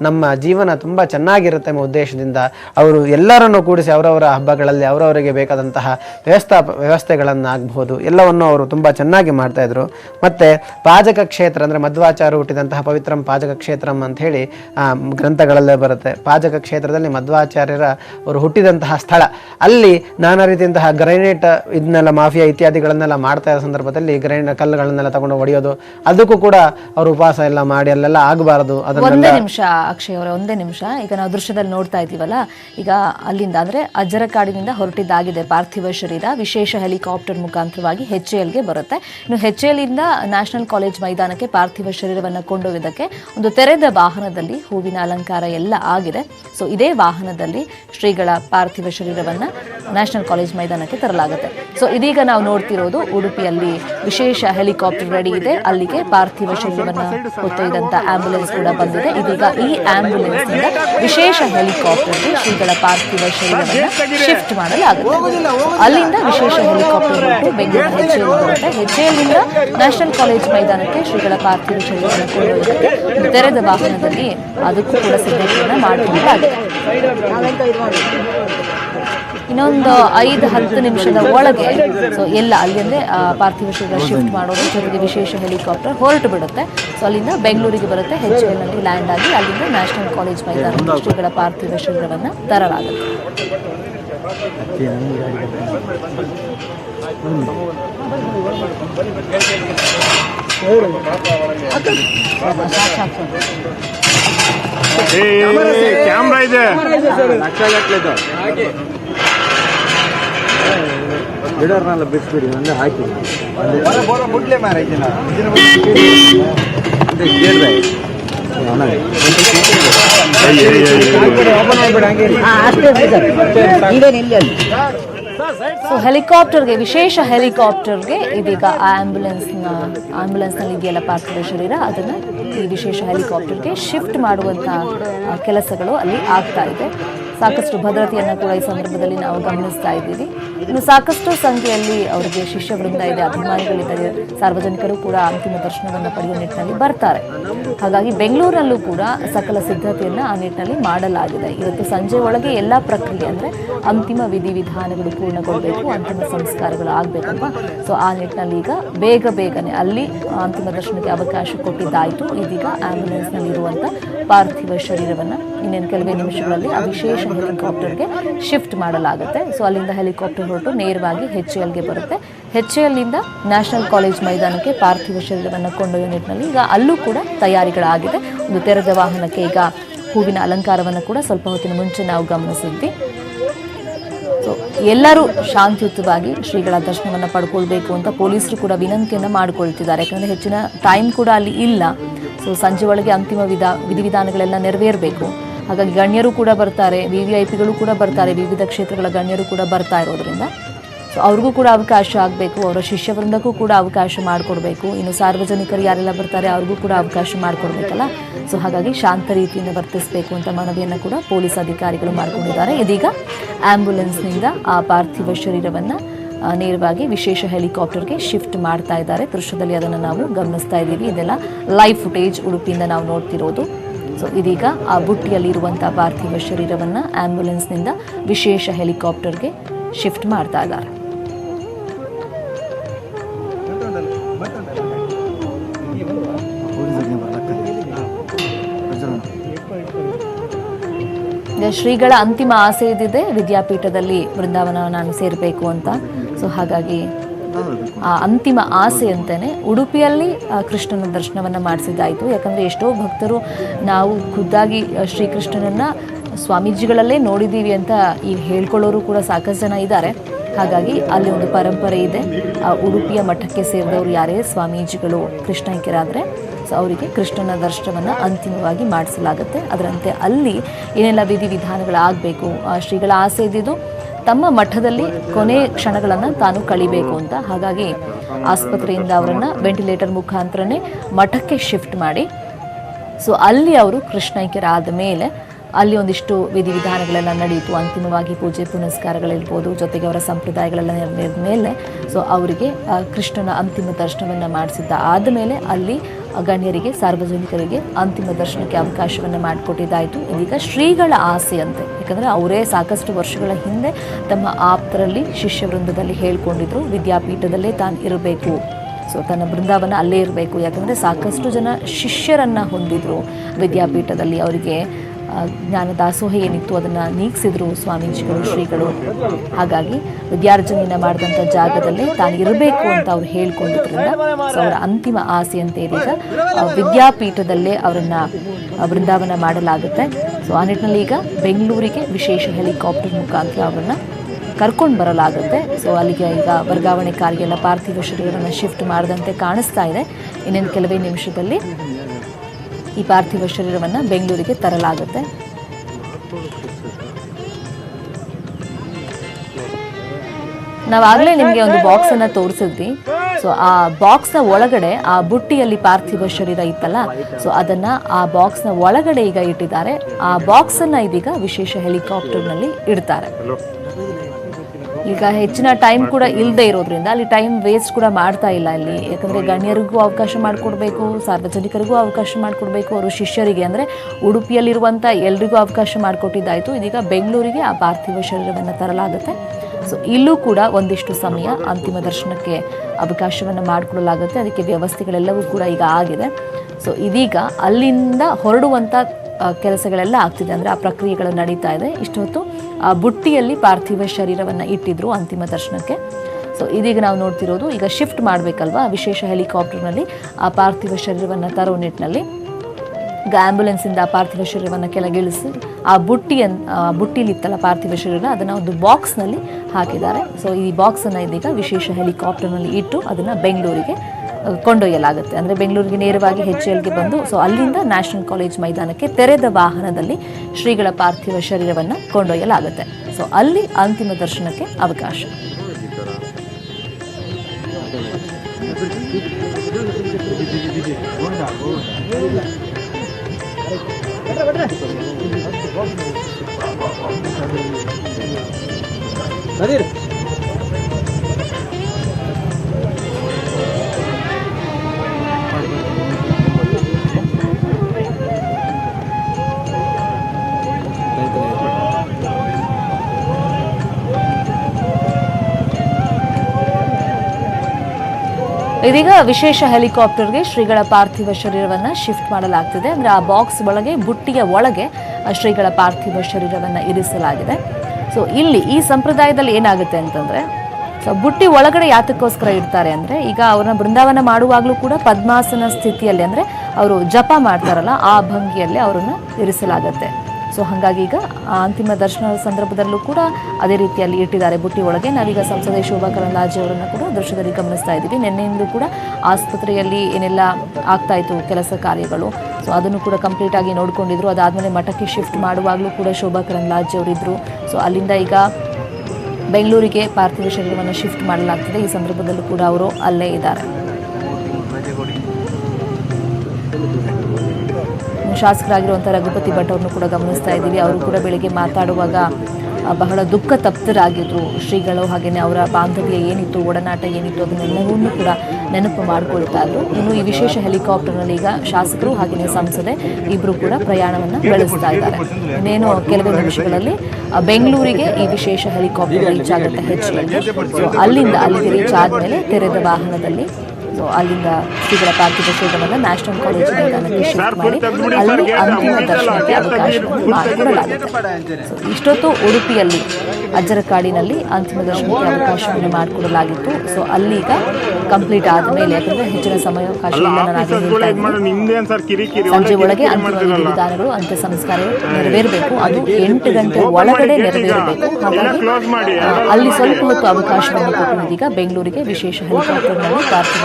ನಮ್ಮ ಜೀವನ ತುಂಬ ಚೆನ್ನಾಗಿರುತ್ತೆ ಎಂಬ ಉದ್ದೇಶದಿಂದ ಅವರು ಎಲ್ಲರನ್ನು ಕೂಡಿಸಿ ಅವರವರ ಹಬ್ಬಗಳಲ್ಲಿ ಅವರವರಿಗೆ ಬೇಕಾದಂತಹ ವ್ಯವಸ್ಥಾ ವ್ಯವಸ್ಥೆಗಳನ್ನು ಆಗಬಹುದು ಎಲ್ಲವನ್ನು ಅವರು ತುಂಬ ಚೆನ್ನಾಗಿ ಮಾಡ್ತಾಯಿದ್ರು ಮತ್ತು ಪಾಜಕ ಕ್ಷೇತ್ರ ಅಂದರೆ ಮಧ್ವಾಚಾರ ಹುಟ್ಟಿದಂತಹ ಪವಿತ್ರಂ ಪಾಜಕ ಕ್ಷೇತ್ರಂ ಅಂತ ಹೇಳಿ ಆ, ಗ್ರಂಥಗಳಲ್ಲೇ ಬರುತ್ತೆ. ಪಾಜಕ ಕ್ಷೇತ್ರದಲ್ಲಿ ಮಧ್ವಾಚಾರ್ಯರ ಅವರು ಹುಟ್ಟಿದಂತಹ ಸ್ಥಳ. ಅಲ್ಲಿ ನಾನಾ ರೀತಿಯಂತಹ ಗ್ರೈನೇಟ್ ಇದನ್ನೆಲ್ಲ ಮಾಫಿಯಾ ಇತ್ಯಾದಿಗಳನ್ನೆಲ್ಲ ಮಾಡ್ತಾ ಇರೋ ಸಂದರ್ಭದಲ್ಲಿ ಗ್ರೈನೇಟ್ ಕಲ್ಲುಗಳನ್ನೆಲ್ಲ ತಗೊಂಡು ಹೊಡೆಯೋದು ಅದಕ್ಕೂ ಕೂಡ ಅವರು ಉಪವಾಸ ಎಲ್ಲ ಮಾಡಿ ಅಲ್ಲೆಲ್ಲ ಆಗಬಾರದು. ಒಂದೇ ನಿಮಿಷ ಅಕ್ಷಯ್ ಅವರ ಒಂದೇ ನಿಮಿಷ. ಈಗ ನಾವು ದೃಶ್ಯದಲ್ಲಿ ನೋಡ್ತಾ ಇದ್ದೀವಲ್ಲ ಈಗ ಅಲ್ಲಿಂದ ಅಂದ್ರೆ ಅಜ್ಜರಕಾಡಿನಿಂದ ಹೊರಟಿದ್ದಾಗಿದೆ ಪಾರ್ಥಿವ ಶರೀರ. ವಿಶೇಷ ಹೆಲಿಕಾಪ್ಟರ್ ಮುಖಾಂತರವಾಗಿ ಹೆಚ್ಎಲ್ ಎಲ್ಗೆ ಬರುತ್ತೆ. ಇನ್ನು ಹೆಚ್ ಎಲ್ ಇಂದ ನ್ಯಾಷನಲ್ ಕಾಲೇಜ್ ಮೈದಾನಕ್ಕೆ ಪಾರ್ಥಿವ ಶರೀರವನ್ನು ಕೊಂಡೊಯ್ಯೋದಕ್ಕೆ ಒಂದು ತೆರೆದ ವಾಹನದಲ್ಲಿ ಹೂವಿನ ಅಲಂಕಾರ ಎಲ್ಲ ಆಗಿದೆ. ಸೊ ಇದೇ ವಾಹನದಲ್ಲಿ ಶ್ರೀಗಳ ಪಾರ್ಥಿವ ಶರೀರವನ್ನು ನ್ಯಾಷನಲ್ ಕಾಲೇಜ್ ಮೈದಾನಕ್ಕೆ ತರಲಾಗುತ್ತೆ. ಸೊ ಇದೀಗ ನಾವು ನೋಡ್ತಿರೋದು ಉಡುಪಿಯಲ್ಲಿ ವಿಶೇಷ ಹೆಲಿಕಾಪ್ಟರ್ ರೆಡಿ ಇದೆ. ಅಲ್ಲಿಗೆ ಪಾರ್ಥಿವ ಶರೀರವನ್ನು ಹೊತ್ತೊಯ್ದಂತ ಆಂಬ್ಯುಲೆನ್ಸ್ ಕೂಡ ಬಂದಿದೆ. ಇದೀಗ ಈ ಆಂಬ್ಯುಲೆನ್ಸ್ನಿಂದ ವಿಶೇಷ ಹೆಲಿಕಾಪ್ಟರ್ ಶ್ರೀಗಳ ಪಾರ್ಥಿವ ಶರೀರವನ್ನು ಶಿಫ್ಟ್ ಮಾಡಲಾಗುತ್ತೆ. ಅಲ್ಲಿಂದ ವಿಶೇಷ ಹೆಲಿಕಾಪ್ಟರ್ ಬೆಂಗಳೂರು ಹೆಜ್ಜೆಯಲ್ಲಿ ಹೆಚ್ಚೆಯಲ್ಲಿಂದ ನ್ಯಾಷನಲ್ ಕಾಲೇಜ್ ಮೈದಾನಕ್ಕೆ ಶ್ರೀಗಳ ಪಾರ್ಥಿವ ಶರೀರವನ್ನು ತೆರೆದ ವಾಹನದಲ್ಲಿ ಅದಕ್ಕೂ ಕೂಡ ಸಿದ್ಧತೆಯನ್ನು ಮಾಡಿಕೊಳ್ಳಲಾಗಿದೆ ಇನ್ನೊಂದು ಐದು ಹತ್ತು ನಿಮಿಷದ ಒಳಗೆ ಸೊ ಎಲ್ಲ ಅಲ್ಲಿಂದೇ ಪಾರ್ಥಿವ ಶರೀರ ಶಿಫ್ಟ್ ಮಾಡೋದು, ಜೊತೆಗೆ ವಿಶೇಷ ಹೆಲಿಕಾಪ್ಟರ್ ಹೊರಟು ಬಿಡುತ್ತೆ. ಸೊ ಅಲ್ಲಿಂದ ಬೆಂಗಳೂರಿಗೆ ಬರುತ್ತೆ ಎಚ್ನಲ್ಲಿ ಲ್ಯಾಂಡ್ ಆಗಿ ಅಲ್ಲಿಂದ ನ್ಯಾಷನಲ್ ಕಾಲೇಜ್ ಮೈದಾನ ಶ್ರೀಗಳ ಪಾರ್ಥಿವ ಶರೀರವನ್ನು ತರಲಾಗುತ್ತೆ. ಕ್ಯಾಮ್ರಾ ಇದೆ. ಗಿಡರ್ನೆಲ್ಲ ಬಿಟ್ಬಿಡಿ ಒಂದೇ ಹಾಕಿ. ಬುಡ್ಲೆ ಮಾರ ಇದನ್ನ. ಸೊ ಹೆಲಿಕಾಪ್ಟರ್ಗೆ ವಿಶೇಷ ಹೆಲಿಕಾಪ್ಟರ್ಗೆ ಇದೀಗ ಆಂಬ್ಯುಲೆನ್ಸ್ನ ಆಂಬ್ಯುಲೆನ್ಸ್ನಲ್ಲಿ ಇದೆಯಲ್ಲ ಪಾರ್ಥಿವ ಶರೀರ? ಅದನ್ನು ಈ ವಿಶೇಷ ಹೆಲಿಕಾಪ್ಟರ್ಗೆ ಶಿಫ್ಟ್ ಮಾಡುವಂಥ ಕೆಲಸಗಳು ಅಲ್ಲಿ ಆಗ್ತಾ ಇದೆ. ಸಾಕಷ್ಟು ಭದ್ರತೆಯನ್ನು ಕೂಡ ಈ ಸಂದರ್ಭದಲ್ಲಿ ನಾವು ಗಮನಿಸ್ತಾ ಇದ್ದೀವಿ. ಇನ್ನು ಸಾಕಷ್ಟು ಸಂಖ್ಯೆಯಲ್ಲಿ ಅವರಿಗೆ ಶಿಷ್ಯ ವೃಂದ ಇದೆ, ಅಭಿಮಾನಿಗಳಿದ್ದಾರೆ. ಸಾರ್ವಜನಿಕರು ಕೂಡ ಅಂತಿಮ ದರ್ಶನವನ್ನು ಪಡೆಯುವ ನಿಟ್ಟಿನಲ್ಲಿ ಬರ್ತಾರೆ. ಹಾಗಾಗಿ ಬೆಂಗಳೂರಲ್ಲೂ ಕೂಡ ಸಕಲ ಸಿದ್ಧತೆಯನ್ನು ಆ ನಿಟ್ಟಿನಲ್ಲಿ ಮಾಡಲಾಗಿದೆ. ಇವತ್ತು ಸಂಜೆ ಒಳಗೆ ಎಲ್ಲ ಪ್ರಕ್ರಿಯೆ ಅಂದರೆ ಅಂತಿಮ ವಿಧಿವಿಧಾನಗಳು ಪೂರ್ಣಗೊಳ್ಳಬೇಕು ಅಂತಿಮ ಸಂಸ್ಕಾರಗಳು ಆಗ್ಬೇಕಲ್ವಾ? ಸೊ ಆ ನಿಟ್ಟಿನಲ್ಲಿ ಈಗ ಬೇಗ ಬೇಗನೆ ಅಲ್ಲಿ ಅಂತಿಮ ದರ್ಶನಕ್ಕೆ ಅವಕಾಶ ಕೊಟ್ಟಿದ್ದಾಯಿತು. ಇದೀಗ ಆಂಬ್ಯುಲೆನ್ಸ್ನಲ್ಲಿ ಇರುವಂತ ಪಾರ್ಥಿವ ಶರೀರವನ್ನು ಇನ್ನೇನು ಕೆಲವೇ ನಿಮಿಷಗಳಲ್ಲಿ ಆ ಹೆಲಿಕಾಪ್ಟರ್ಗೆ ಶಿಫ್ಟ್ ಮಾಡಲಾಗುತ್ತೆ. ಸೊ, ಅಲ್ಲಿಂದ ಹೆಲಿಕಾಪ್ಟರ್ ಹೊರಟು ನೇರವಾಗಿ ಎಚ್ ಎಲ್ಗೆ ಬರುತ್ತೆ. ಎಚ್ ಎಲ್ನಿಂದ ನ್ಯಾಷನಲ್ ಕಾಲೇಜ್ ಮೈದಾನಕ್ಕೆ ಪಾರ್ಥಿವ ಶರೀರವನ್ನು ಕೊಂಡೊಯ್ಯುವ ನಿಟ್ಟಿನಲ್ಲಿ ಈಗ ಅಲ್ಲೂ ಕೂಡ ತಯಾರಿಗಳಾಗಿದೆ. ಒಂದು ತೆರೆದ ವಾಹನಕ್ಕೆ ಈಗ ಹೂವಿನ ಅಲಂಕಾರವನ್ನು ಕೂಡ ಸ್ವಲ್ಪ ಹೊತ್ತಿನ ಮುಂಚೆ ನಾವು ಗಮನಿಸಿದ್ವಿ. ಎಲ್ಲರೂ ಶಾಂತಿಯುತವಾಗಿ ಶ್ರೀಗಳ ದರ್ಶನವನ್ನು ಪಡ್ಕೊಳ್ಬೇಕು ಅಂತ ಪೊಲೀಸರು ಕೂಡ ವಿನಂತಿಯನ್ನು ಮಾಡಿಕೊಳ್ತಿದ್ದಾರೆ. ಯಾಕಂದರೆ ಹೆಚ್ಚಿನ ಟೈಮ್ ಕೂಡ ಅಲ್ಲಿ ಇಲ್ಲ. ಸೊ, ಸಂಜೆ ಒಳಗೆ ಅಂತಿಮ ವಿಧ ವಿಧಿವಿಧಾನಗಳೆಲ್ಲ ನೆರವೇರಬೇಕು. ಹಾಗಾಗಿ ಗಣ್ಯರು ಕೂಡ ಬರ್ತಾರೆ ವಿ ವಿ ಐ ಪಿಗಳು ಕೂಡ ಬರ್ತಾರೆ, ವಿವಿಧ ಕ್ಷೇತ್ರಗಳ ಗಣ್ಯರು ಕೂಡ ಬರ್ತಾ ಇರೋದ್ರಿಂದ. ಸೊ ಅವ್ರಿಗೂ ಕೂಡ ಅವಕಾಶ ಆಗಬೇಕು, ಅವರ ಶಿಷ್ಯ ವೃಂದಕ್ಕೂ ಕೂಡ ಅವಕಾಶ ಮಾಡಿಕೊಡ್ಬೇಕು. ಇನ್ನು ಸಾರ್ವಜನಿಕರು ಯಾರೆಲ್ಲ ಬರ್ತಾರೆ, ಅವ್ರಿಗೂ ಕೂಡ ಅವಕಾಶ ಮಾಡಿಕೊಡ್ಬೇಕಲ್ಲ. ಸೊ ಹಾಗಾಗಿ ಶಾಂತ ರೀತಿಯಿಂದ ವರ್ತಿಸಬೇಕು ಅಂತ ಮನವಿಯನ್ನು ಕೂಡ ಪೊಲೀಸ್ ಅಧಿಕಾರಿಗಳು ಮಾಡಿಕೊಂಡಿದ್ದಾರೆ. ಇದೀಗ ಆಂಬ್ಯುಲೆನ್ಸ್ನಿಂದ ಆ ಪಾರ್ಥಿವ ಶರೀರವನ್ನು ನೇರವಾಗಿ ವಿಶೇಷ ಹೆಲಿಕಾಪ್ಟರ್ಗೆ ಶಿಫ್ಟ್ ಮಾಡ್ತಾ ಇದ್ದಾರೆ. ದೃಶ್ಯದಲ್ಲಿ ಅದನ್ನು ನಾವು ಗಮನಿಸ್ತಾ ಇದ್ದೀವಿ. ಇದೆಲ್ಲ ಲೈವ್ ಫುಟೇಜ್ ಉಡುಪಿಯಿಂದ ನಾವು ನೋಡ್ತಿರೋದು. ಸೊ ಇದೀಗ ಆ ಬುಟ್ಟಿಯಲ್ಲಿರುವಂಥ ಪಾರ್ಥಿವ ಶರೀರವನ್ನು ಆಂಬ್ಯುಲೆನ್ಸ್ನಿಂದ ವಿಶೇಷ ಹೆಲಿಕಾಪ್ಟರ್ಗೆ ಶಿಫ್ಟ್ ಮಾಡ್ತಾ ಇದ್ದಾರೆ. ಶ್ರೀಗಳ ಅಂತಿಮ ಆಸೆ ಇದ್ದಿದೆ ವಿದ್ಯಾಪೀಠದಲ್ಲಿ ವೃಂದಾವನ ನಾನು ಸೇರಬೇಕು ಅಂತ. ಸೊ ಹಾಗಾಗಿ ಆ ಅಂತಿಮ ಆಸೆ ಅಂತಾನೆ ಉಡುಪಿಯಲ್ಲಿ ಕೃಷ್ಣನ ದರ್ಶನವನ್ನು ಮಾಡಿಸಿದ್ದಾಯಿತು. ಯಾಕಂದರೆ ಎಷ್ಟೋ ಭಕ್ತರು ನಾವು ಖುದ್ದಾಗಿ ಶ್ರೀಕೃಷ್ಣನನ್ನು ಸ್ವಾಮೀಜಿಗಳಲ್ಲೇ ನೋಡಿದ್ದೀವಿ ಅಂತ ಈಗ ಹೇಳ್ಕೊಳ್ಳೋರು ಕೂಡ ಸಾಕಷ್ಟು ಜನ ಇದ್ದಾರೆ. ಹಾಗಾಗಿ ಅಲ್ಲಿ ಒಂದು ಪರಂಪರೆ ಇದೆ. ಆ, ಉಡುಪಿಯ ಮಠಕ್ಕೆ ಸೇರಿದವರು ಯಾರೇ ಸ್ವಾಮೀಜಿಗಳು ಕೃಷ್ಣೈಕ್ಯರಾದರೆ ಸೊ ಅವರಿಗೆ ಕೃಷ್ಣನ ದರ್ಶನವನ್ನು ಅಂತಿಮವಾಗಿ ಮಾಡಿಸಲಾಗುತ್ತೆ. ಅದರಂತೆ ಅಲ್ಲಿ ಏನೆಲ್ಲ ವಿಧಿವಿಧಾನಗಳಾಗಬೇಕು ಶ್ರೀಗಳ ಆಸೆ ಇದ್ದಿದ್ದು ತಮ್ಮ ಮಠದಲ್ಲಿ ಕೊನೆ ಕ್ಷಣಗಳನ್ನು ತಾನು ಕಳಿಬೇಕು ಅಂತ. ಹಾಗಾಗಿ ಆಸ್ಪತ್ರೆಯಿಂದ ಅವರನ್ನು ವೆಂಟಿಲೇಟರ್ ಮುಖಾಂತರನೇ ಮಠಕ್ಕೆ ಶಿಫ್ಟ್ ಮಾಡಿ. ಸೊ ಅಲ್ಲಿ ಅವರು ಕೃಷ್ಣೈಕ್ಯರಾದ ಮೇಲೆ ಅಲ್ಲಿ ಒಂದಿಷ್ಟು ವಿಧಿವಿಧಾನಗಳೆಲ್ಲ ನಡೆಯಿತು. ಅಂತಿಮವಾಗಿ ಪೂಜೆ ಪುನಸ್ಕಾರಗಳಿರ್ಬೋದು, ಜೊತೆಗೆ ಅವರ ಸಂಪ್ರದಾಯಗಳೆಲ್ಲ ನೆರವೇರಿದ ಮೇಲೆ. ಸೊ ಅವರಿಗೆ ಕೃಷ್ಣನ ಅಂತಿಮ ದರ್ಶನವನ್ನು ಮಾಡಿಸಿದ್ದ ಆದಮೇಲೆ ಅಲ್ಲಿ ಗಣ್ಯರಿಗೆ, ಸಾರ್ವಜನಿಕರಿಗೆ ಅಂತಿಮ ದರ್ಶನಕ್ಕೆ ಅವಕಾಶವನ್ನು ಮಾಡಿಕೊಟ್ಟಿದ್ದಾಯಿತು. ಇದೀಗ ಶ್ರೀಗಳ ಆಸೆಯಂತೆ. ಯಾಕಂದರೆ ಅವರೇ ಸಾಕಷ್ಟು ವರ್ಷಗಳ ಹಿಂದೆ ತಮ್ಮ ಆಪ್ತರಲ್ಲಿ ಶಿಷ್ಯ ವೃಂದದಲ್ಲಿ ಹೇಳ್ಕೊಂಡಿದ್ರು, ವಿದ್ಯಾಪೀಠದಲ್ಲೇ ತಾನು ಇರಬೇಕು. ಸೊ ತನ್ನ ಬೃಂದಾವನ ಅಲ್ಲೇ ಇರಬೇಕು. ಯಾಕಂದರೆ ಸಾಕಷ್ಟು ಜನ ಶಿಷ್ಯರನ್ನು ಹೊಂದಿದ್ರು ವಿದ್ಯಾಪೀಠದಲ್ಲಿ. ಅವರಿಗೆ ಜ್ಞಾನ ದಾಸೋಹ ಏನಿತ್ತು ಅದನ್ನು ನೀಗಿಸಿದ್ರು ಸ್ವಾಮೀಜಿಗಳು, ಶ್ರೀಗಳು. ಹಾಗಾಗಿ ವಿದ್ಯಾರ್ಜನೆಯನ್ನು ಮಾಡಿದಂಥ ಜಾಗದಲ್ಲಿ ತಾನು ಇರಬೇಕು ಅಂತ ಅವ್ರು ಹೇಳ್ಕೊಂಡಿದ್ರಿಂದ ಅವರ ಅಂತಿಮ ಆಸೆ ಅಂತ ಇದೀಗ ವಿದ್ಯಾಪೀಠದಲ್ಲೇ ಅವರನ್ನು ಬೃಂದಾವನ ಮಾಡಲಾಗುತ್ತೆ. ಸೊ ಆ ನಿಟ್ಟಿನಲ್ಲಿ ಈಗ ಬೆಂಗಳೂರಿಗೆ ವಿಶೇಷ ಹೆಲಿಕಾಪ್ಟರ್ ಮುಖಾಂತರ ಅವರನ್ನು ಕರ್ಕೊಂಡು ಬರಲಾಗುತ್ತೆ. ಸೊ ಅಲ್ಲಿಗೆ ಈಗ ವರ್ಗಾವಣೆ ಕಾರ್ಗೆಲ್ಲ ಪಾರ್ಥಿವ ಶರೀರವನ್ನು ಶಿಫ್ಟ್ ಮಾಡದಂತೆ ಕಾಣಿಸ್ತಾ ಇದೆ. ಇನ್ನೊಂದು ಕೆಲವೇ ನಿಮಿಷದಲ್ಲಿ ಈ ಪಾರ್ಥಿವ ಶರೀರವನ್ನು ಬೆಂಗಳೂರಿಗೆ ತರಲಾಗುತ್ತೆ. ನಾವಾಗಲೇ ನಿಮಗೆ ಒಂದು ಬಾಕ್ಸ್ ಅನ್ನ ತೋರಿಸಿದ್ವಿ. ಸೊ ಆ ಬಾಕ್ಸ್ನ ಒಳಗಡೆ ಆ ಬುಟ್ಟಿಯಲ್ಲಿ ಪಾರ್ಥಿವ ಶರೀರ ಇತ್ತಲ್ಲ ಸೊ ಅದನ್ನ ಆ ಬಾಕ್ಸ್ನ ಒಳಗಡೆ ಈಗ ಇಟ್ಟಿದ್ದಾರೆ. ಆ ಬಾಕ್ಸ್ ಅನ್ನ ಇದೀಗ ವಿಶೇಷ ಹೆಲಿಕಾಪ್ಟರ್ನಲ್ಲಿ ಇಡ್ತಾರೆ. ಈಗ ಹೆಚ್ಚಿನ ಟೈಮ್ ಕೂಡ ಇಲ್ಲದೆ ಇರೋದ್ರಿಂದ ಅಲ್ಲಿ ಟೈಮ್ ವೇಸ್ಟ್ ಕೂಡ ಮಾಡ್ತಾ ಇಲ್ಲ ಅಲ್ಲಿ. ಯಾಕಂದ್ರೆ ಗಣ್ಯರಿಗೂ ಅವಕಾಶ ಮಾಡಿಕೊಡ್ಬೇಕು, ಸಾರ್ವಜನಿಕರಿಗೂ ಅವಕಾಶ ಮಾಡಿಕೊಡ್ಬೇಕು. ಅವರು ಶಿಷ್ಯರಿಗೆ ಅಂದರೆ ಉಡುಪಿಯಲ್ಲಿರುವಂಥ ಎಲ್ರಿಗೂ ಅವಕಾಶ ಮಾಡಿಕೊಟ್ಟಿದ್ದಾಯಿತು. ಇದೀಗ ಬೆಂಗಳೂರಿಗೆ ಆ ಪಾರ್ಥಿವ ಶರೀರವನ್ನು ತರಲಾಗುತ್ತೆ. ಸೊ ಇಲ್ಲೂ ಕೂಡ ಒಂದಿಷ್ಟು ಸಮಯ ಅಂತಿಮ ದರ್ಶನಕ್ಕೆ ಅವಕಾಶವನ್ನು ಮಾಡಿಕೊಡಲಾಗುತ್ತೆ. ಅದಕ್ಕೆ ವ್ಯವಸ್ಥೆಗಳೆಲ್ಲವೂ ಕೂಡ ಈಗ ಆಗಿದೆ. ಸೊ ಇದೀಗ ಅಲ್ಲಿಂದ ಹೊರಡುವಂಥ ಕೆಲಸಗಳೆಲ್ಲ ಆಗ್ತಿದೆ ಅಂದರೆ ಆ ಪ್ರಕ್ರಿಯೆಗಳು ನಡೀತಾ ಇದೆ. ಇಷ್ಟು ಹೊತ್ತು ಆ, ಬುಟ್ಟಿಯಲ್ಲಿ ಪಾರ್ಥಿವ ಶರೀರವನ್ನು ಇಟ್ಟಿದ್ರು ಅಂತಿಮ ದರ್ಶನಕ್ಕೆ. ಸೊ ಇದೀಗ ನಾವು ನೋಡ್ತಿರೋದು, ಈಗ ಶಿಫ್ಟ್ ಮಾಡಬೇಕಲ್ವಾ, ವಿಶೇಷ ಹೆಲಿಕಾಪ್ಟರ್ನಲ್ಲಿ ಆ ಪಾರ್ಥಿವ ಶರೀರವನ್ನು ತರೋ ನಿಟ್ಟಿನಲ್ಲಿ ಈಗ ಆ್ಯಂಬುಲೆನ್ಸಿಂದ ಆ ಪಾರ್ಥಿವ ಶರೀರವನ್ನು ಕೆಳಗಿಳಿಸಿ ಆ ಬುಟ್ಟಿಯನ್ನು ಬುಟ್ಟಿಲಿತ್ತಲ್ಲ ಪಾರ್ಥಿವ ಶರೀರ ಅದನ್ನು ಒಂದು ಬಾಕ್ಸ್ನಲ್ಲಿ ಹಾಕಿದ್ದಾರೆ. ಸೊ ಈ ಬಾಕ್ಸನ್ನು ಇದೀಗ ವಿಶೇಷ ಹೆಲಿಕಾಪ್ಟರ್ನಲ್ಲಿ ಇಟ್ಟು, ಅದನ್ನು ಬೆಂಗಳೂರಿಗೆ ಕೊಂಡೊಯ್ಯಲಾಗುತ್ತೆ. ಅಂದರೆ ಬೆಂಗಳೂರಿಗೆ ನೇರವಾಗಿ ಹೆಚ್ ಎಲ್ಗೆ ಬಂದು ಸೊ ಅಲ್ಲಿಂದ ನ್ಯಾಷನಲ್ ಕಾಲೇಜ್ ಮೈದಾನಕ್ಕೆ ತೆರೆದ ವಾಹನದಲ್ಲಿ ಶ್ರೀಗಳ ಪಾರ್ಥಿವ ಶರೀರವನ್ನು ಕೊಂಡೊಯ್ಯಲಾಗುತ್ತೆ. ಸೊ ಅಲ್ಲಿ ಅಂತಿಮ ದರ್ಶನಕ್ಕೆ ಅವಕಾಶ. ಇದೀಗ ವಿಶೇಷ ಹೆಲಿಕಾಪ್ಟರ್ಗೆ ಶ್ರೀಗಳ ಪಾರ್ಥಿವ ಶರೀರವನ್ನು ಶಿಫ್ಟ್ ಮಾಡಲಾಗ್ತಿದೆ. ಅಂದರೆ ಆ ಬಾಕ್ಸ್ ಒಳಗೆ, ಬುಟ್ಟಿಯ ಒಳಗೆ ಶ್ರೀಗಳ ಪಾರ್ಥಿವ ಶರೀರವನ್ನು ಇರಿಸಲಾಗಿದೆ. ಸೊ ಇಲ್ಲಿ ಈ ಸಂಪ್ರದಾಯದಲ್ಲಿ ಏನಾಗುತ್ತೆ ಅಂತಂದರೆ ಸೊ ಬುಟ್ಟಿ ಒಳಗಡೆ ಯಾತಕ್ಕೋಸ್ಕರ ಇಡ್ತಾರೆ ಅಂದರೆ, ಈಗ ಅವ್ರನ್ನ ಬೃಂದಾವನ ಮಾಡುವಾಗಲೂ ಕೂಡ ಪದ್ಮಾಸನ ಸ್ಥಿತಿಯಲ್ಲಿ ಅಂದರೆ, ಅವರು ಜಪ ಮಾಡ್ತಾರಲ್ಲ, ಆ ಭಂಗಿಯಲ್ಲಿ ಅವರನ್ನು ಇರಿಸಲಾಗತ್ತೆ. ಸೊ ಹಾಗಾಗಿ ಈಗ ಅಂತಿಮ ದರ್ಶನದ ಸಂದರ್ಭದಲ್ಲೂ ಕೂಡ ಅದೇ ರೀತಿಯಲ್ಲಿ ಇಟ್ಟಿದ್ದಾರೆ ಬುಟ್ಟಿ ಒಳಗೆ. ನಾವೀಗ ಸಂಸದೆ ಶೋಭಾ ಕರಂದ್ಲಾಜೆ ಅವರನ್ನು ಕೂಡ ದೃಶ್ಯದಲ್ಲಿ ಗಮನಿಸ್ತಾ ಇದ್ದೀವಿ. ನಿನ್ನೆಯಿಂದಲೂ ಕೂಡ ಆಸ್ಪತ್ರೆಯಲ್ಲಿ ಏನೆಲ್ಲ ಆಗ್ತಾ ಇತ್ತು ಕೆಲಸ ಕಾರ್ಯಗಳು, ಸೊ ಅದನ್ನು ಕೂಡ ಕಂಪ್ಲೀಟ್ ಆಗಿ ನೋಡ್ಕೊಂಡಿದ್ರು. ಅದಾದಮೇಲೆ ಮಠಕ್ಕೆ ಶಿಫ್ಟ್ ಮಾಡುವಾಗಲೂ ಕೂಡ ಶೋಭಾ ಕರಂದ್ಲಾಜೆ ಅವರಿದ್ದರು ಸೊ ಅಲ್ಲಿಂದ ಈಗ ಬೆಂಗಳೂರಿಗೆ ಪಾರ್ಥಿವ ಶರೀರವನ್ನು ಶಿಫ್ಟ್ ಮಾಡಲಾಗ್ತಿದೆ. ಈ ಸಂದರ್ಭದಲ್ಲೂ ಕೂಡ ಅವರು ಅಲ್ಲೇ ಇದ್ದಾರೆ. ಶಾಸಕರಾಗಿರುವಂಥ ರಘುಪತಿ ಭಟ್ ಅವ್ರನ್ನು ಕೂಡ ಗಮನಿಸ್ತಾ ಇದ್ದೀವಿ. ಅವರು ಕೂಡ ಬೆಳಿಗ್ಗೆ ಮಾತಾಡುವಾಗ ಬಹಳ ದುಃಖ ತಪ್ತರಾಗಿದ್ದರು ಶ್ರೀಗಳು ಹಾಗೆಯೇ ಅವರ ಬಾಂಧವ್ಯ ಏನಿತ್ತು, ಒಡನಾಟ ಏನಿತ್ತು ಅದನ್ನೆಲ್ಲವನ್ನೂ ಕೂಡ ನೆನಪು ಮಾಡಿಕೊಳ್ತಾ ಇದ್ರು. ಇನ್ನು ಈ ವಿಶೇಷ ಹೆಲಿಕಾಪ್ಟರ್ನಲ್ಲಿ ಈಗ ಶಾಸಕರು ಹಾಗೆಯೇ ಸಂಸದೆ ಇಬ್ಬರು ಕೂಡ ಪ್ರಯಾಣವನ್ನು ಬೆಳೆಸ್ತಾ ಇದ್ದಾರೆ. ಇನ್ನೇನು ಕೆಲವೇ ನಿಮಿಷಗಳಲ್ಲಿ ಬೆಂಗಳೂರಿಗೆ ಈ ವಿಶೇಷ ಹೆಲಿಕಾಪ್ಟರ್ ರೀಚ್ ಆಗುತ್ತೆ ಹೆಚ್ಚು. ಅಲ್ಲಿಂದ ಅಲ್ಲಿಗೆ ರೀಚ್ ಆದಮೇಲೆ ತೆರೆದ ವಾಹನದಲ್ಲಿ ಸೊ ಅಲ್ಲಿಂದ ಶ್ರೀಗಳ ಪಾರ್ಥಿವ ಶರೀರವನ್ನು ನ್ಯಾಷನಲ್ ಕಾಲೇಜ್ ಮೈದಾನಕ್ಕೆ ಶಿಫ್ಟ್ ಮಾಡಿ ಅಲ್ಲಿ ಅಂತಿಮ ದರ್ಶನಕ್ಕೆ ಅವಕಾಶ ಮಾಡಿಕೊಡಲಾಗಿದೆ. ಸೊ ಇಷ್ಟೊತ್ತು ಉಡುಪಿಯಲ್ಲಿ ಅಜ್ಜರಕಾಡಿನಲ್ಲಿ ಅಂತಿಮ ದರ್ಶನಕ್ಕೆ ಅವಕಾಶವನ್ನು ಮಾಡಿಕೊಡಲಾಗಿತ್ತು. ಸೊ ಅಲ್ಲಿಗ ಕಂಪ್ಲೀಟ್ ಆದ ಮೇಲೆ ಯಾಕಂದ್ರೆ ಹೆಚ್ಚಿನ ಸಮಯಾವಕಾಶ ನಾನು ಸಂಜೆ ಒಳಗೆ ಅಂತಿಮ ವಿಧಿವಿಧಾನಗಳು ಅಂತ್ಯ ಸಂಸ್ಕಾರ ನೆರವೇರಬೇಕು. ಅದು ಎಂಟು ಗಂಟೆ ಒಳಗಡೆ ನೆರವೇರಬೇಕು. ಹಾಗಾಗಿ ಅಲ್ಲಿ ಸ್ವಲ್ಪ ಹೊತ್ತು ಅವಕಾಶವನ್ನು ಕೊಟ್ಟು ಇದೀಗ ಬೆಂಗಳೂರಿಗೆ ವಿಶೇಷ ಹೆಲಿಕಾಪ್ಟರ್ನಲ್ಲಿ ಪಾರ್ಥಿವ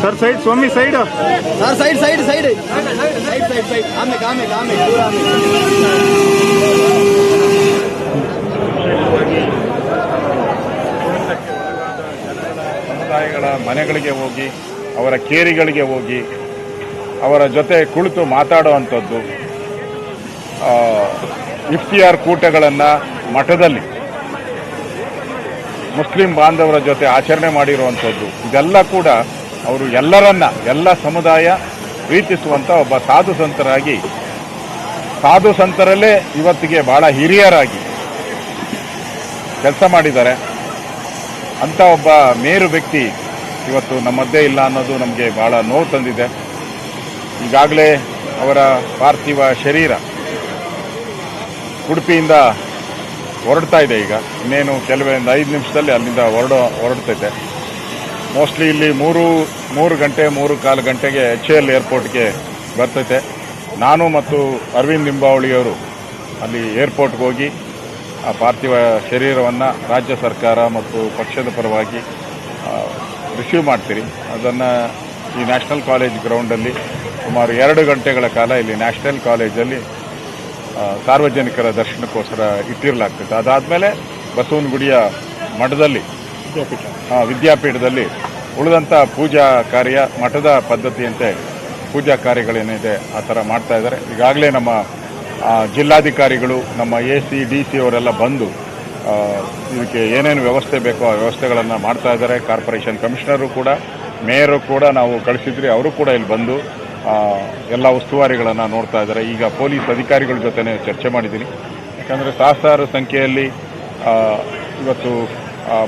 ಸರ್ ಸೈಡ್ ಸ್ವಾಮಿ side. Sir side side side. ಸಮುದಾಯಗಳ ಮನೆಗಳಿಗೆ ಹೋಗಿ ಅವರ ಕೇರಿಗಳಿಗೆ ಹೋಗಿ ಅವರ ಜೊತೆ ಕುಳಿತು ಮಾತಾಡುವಂಥದ್ದು ಇಫ್ತಿಯಾರ್ ಕೂಟಗಳನ್ನು ಮಠದಲ್ಲಿ ಮುಸ್ಲಿಂ ಬಾಂಧವರ ಜೊತೆ ಆಚರಣೆ ಮಾಡಿರುವಂಥದ್ದು ಇದೆಲ್ಲ ಕೂಡ ಅವರು ಎಲ್ಲರನ್ನ, ಎಲ್ಲ ಸಮುದಾಯ ಪ್ರೀತಿಸುವಂಥ ಒಬ್ಬ ಸಾಧು ಸಂತರಾಗಿ, ಸಾಧು ಸಂತರಲ್ಲೇ ಇವತ್ತಿಗೆ ಬಹಳ ಹಿರಿಯರಾಗಿ ಕೆಲಸ ಮಾಡಿದ್ದಾರೆ. ಅಂತ ಒಬ್ಬ ಮೇರು ವ್ಯಕ್ತಿ ಇವತ್ತು ನಮ್ಮದ್ದೇ ಇಲ್ಲ ಅನ್ನೋದು ನಮಗೆ ಬಹಳ ನೋವು ತಂದಿದೆ. ಈಗಾಗಲೇ ಅವರ ಪಾರ್ಥಿವ ಶರೀರ ಉಡುಪಿಯಿಂದ ಹೊರಡ್ತಾ ಇದೆ ಈಗ. ಇನ್ನೇನು ಕೆಲವೇ ಒಂದು ಐದು ನಿಮಿಷದಲ್ಲಿ ಅಲ್ಲಿಂದ ಹೊರಡೋ, ಹೊರಡ್ತೈತೆ. ಮೋಸ್ಟ್ಲಿ ಇಲ್ಲಿ ಮೂರು ಮೂರು ಗಂಟೆ, ಮೂರು ಕಾಲು ಗಂಟೆಗೆ ಎಚ್ ಎಲ್ ಏರ್ಪೋರ್ಟ್ಗೆ ಬರ್ತೈತೆ. ನಾನು ಮತ್ತು ಅರವಿಂದ್ ನಿಂಬಾವಳಿಯವರು ಅಲ್ಲಿ ಏರ್ಪೋರ್ಟ್ಗೆ ಹೋಗಿ ಆ ಪಾರ್ಥಿವ ಶರೀರವನ್ನು ರಾಜ್ಯ ಸರ್ಕಾರ ಮತ್ತು ಪಕ್ಷದ ಪರವಾಗಿ ರಿಸೀವ್ ಮಾಡ್ತೀರಿ. ಅದನ್ನು ಈ ನ್ಯಾಷನಲ್ ಕಾಲೇಜ್ ಗ್ರೌಂಡಲ್ಲಿ ಸುಮಾರು ಎರಡು ಗಂಟೆಗಳ ಕಾಲ ಇಲ್ಲಿ ನ್ಯಾಷನಲ್ ಕಾಲೇಜಲ್ಲಿ ಸಾರ್ವಜನಿಕರ ದರ್ಶನಕ್ಕೋಸ್ಕರ ಇಟ್ಟಿರಲಾಗ್ತದೆ. ಅದಾದಮೇಲೆ ಬಸವನಗುಡಿಯ ಮಠದಲ್ಲಿ ವಿದ್ಯಾಪೀಠದಲ್ಲಿ ಉಳಿದಂಥ ಪೂಜಾ ಕಾರ್ಯ ಮಠದ ಪದ್ಧತಿಯಂತೆ ಪೂಜಾ ಕಾರ್ಯಗಳೇನಿದೆ ಆ ಥರ ಮಾಡ್ತಾ ಇದ್ದಾರೆ. ಈಗಾಗಲೇ ನಮ್ಮ ಜಿಲ್ಲಾಧಿಕಾರಿಗಳು, ನಮ್ಮ ಎ ಸಿ, ಡಿ ಸಿ ಅವರೆಲ್ಲ ಬಂದು ಇದಕ್ಕೆ ಏನೇನು ವ್ಯವಸ್ಥೆ ಬೇಕೋ ಆ ವ್ಯವಸ್ಥೆಗಳನ್ನು ಮಾಡ್ತಾ ಇದ್ದಾರೆ. ಕಾರ್ಪೊರೇಷನ್ ಕಮಿಷನರು ಕೂಡ, ಮೇಯರು ಕೂಡ ನಾವು ಕಳಿಸಿದ್ರಿ. ಅವರು ಕೂಡ ಇಲ್ಲಿ ಬಂದು ಎಲ್ಲ ಉಸ್ತುವಾರಿಗಳನ್ನು ನೋಡ್ತಾ ಇದ್ದಾರೆ. ಈಗ ಪೊಲೀಸ್ ಅಧಿಕಾರಿಗಳ ಜೊತೆ ಚರ್ಚೆ ಮಾಡಿದ್ದೀನಿ. ಯಾಕಂದರೆ ಸಹಸ್ರಾರು ಸಂಖ್ಯೆಯಲ್ಲಿ ಇವತ್ತು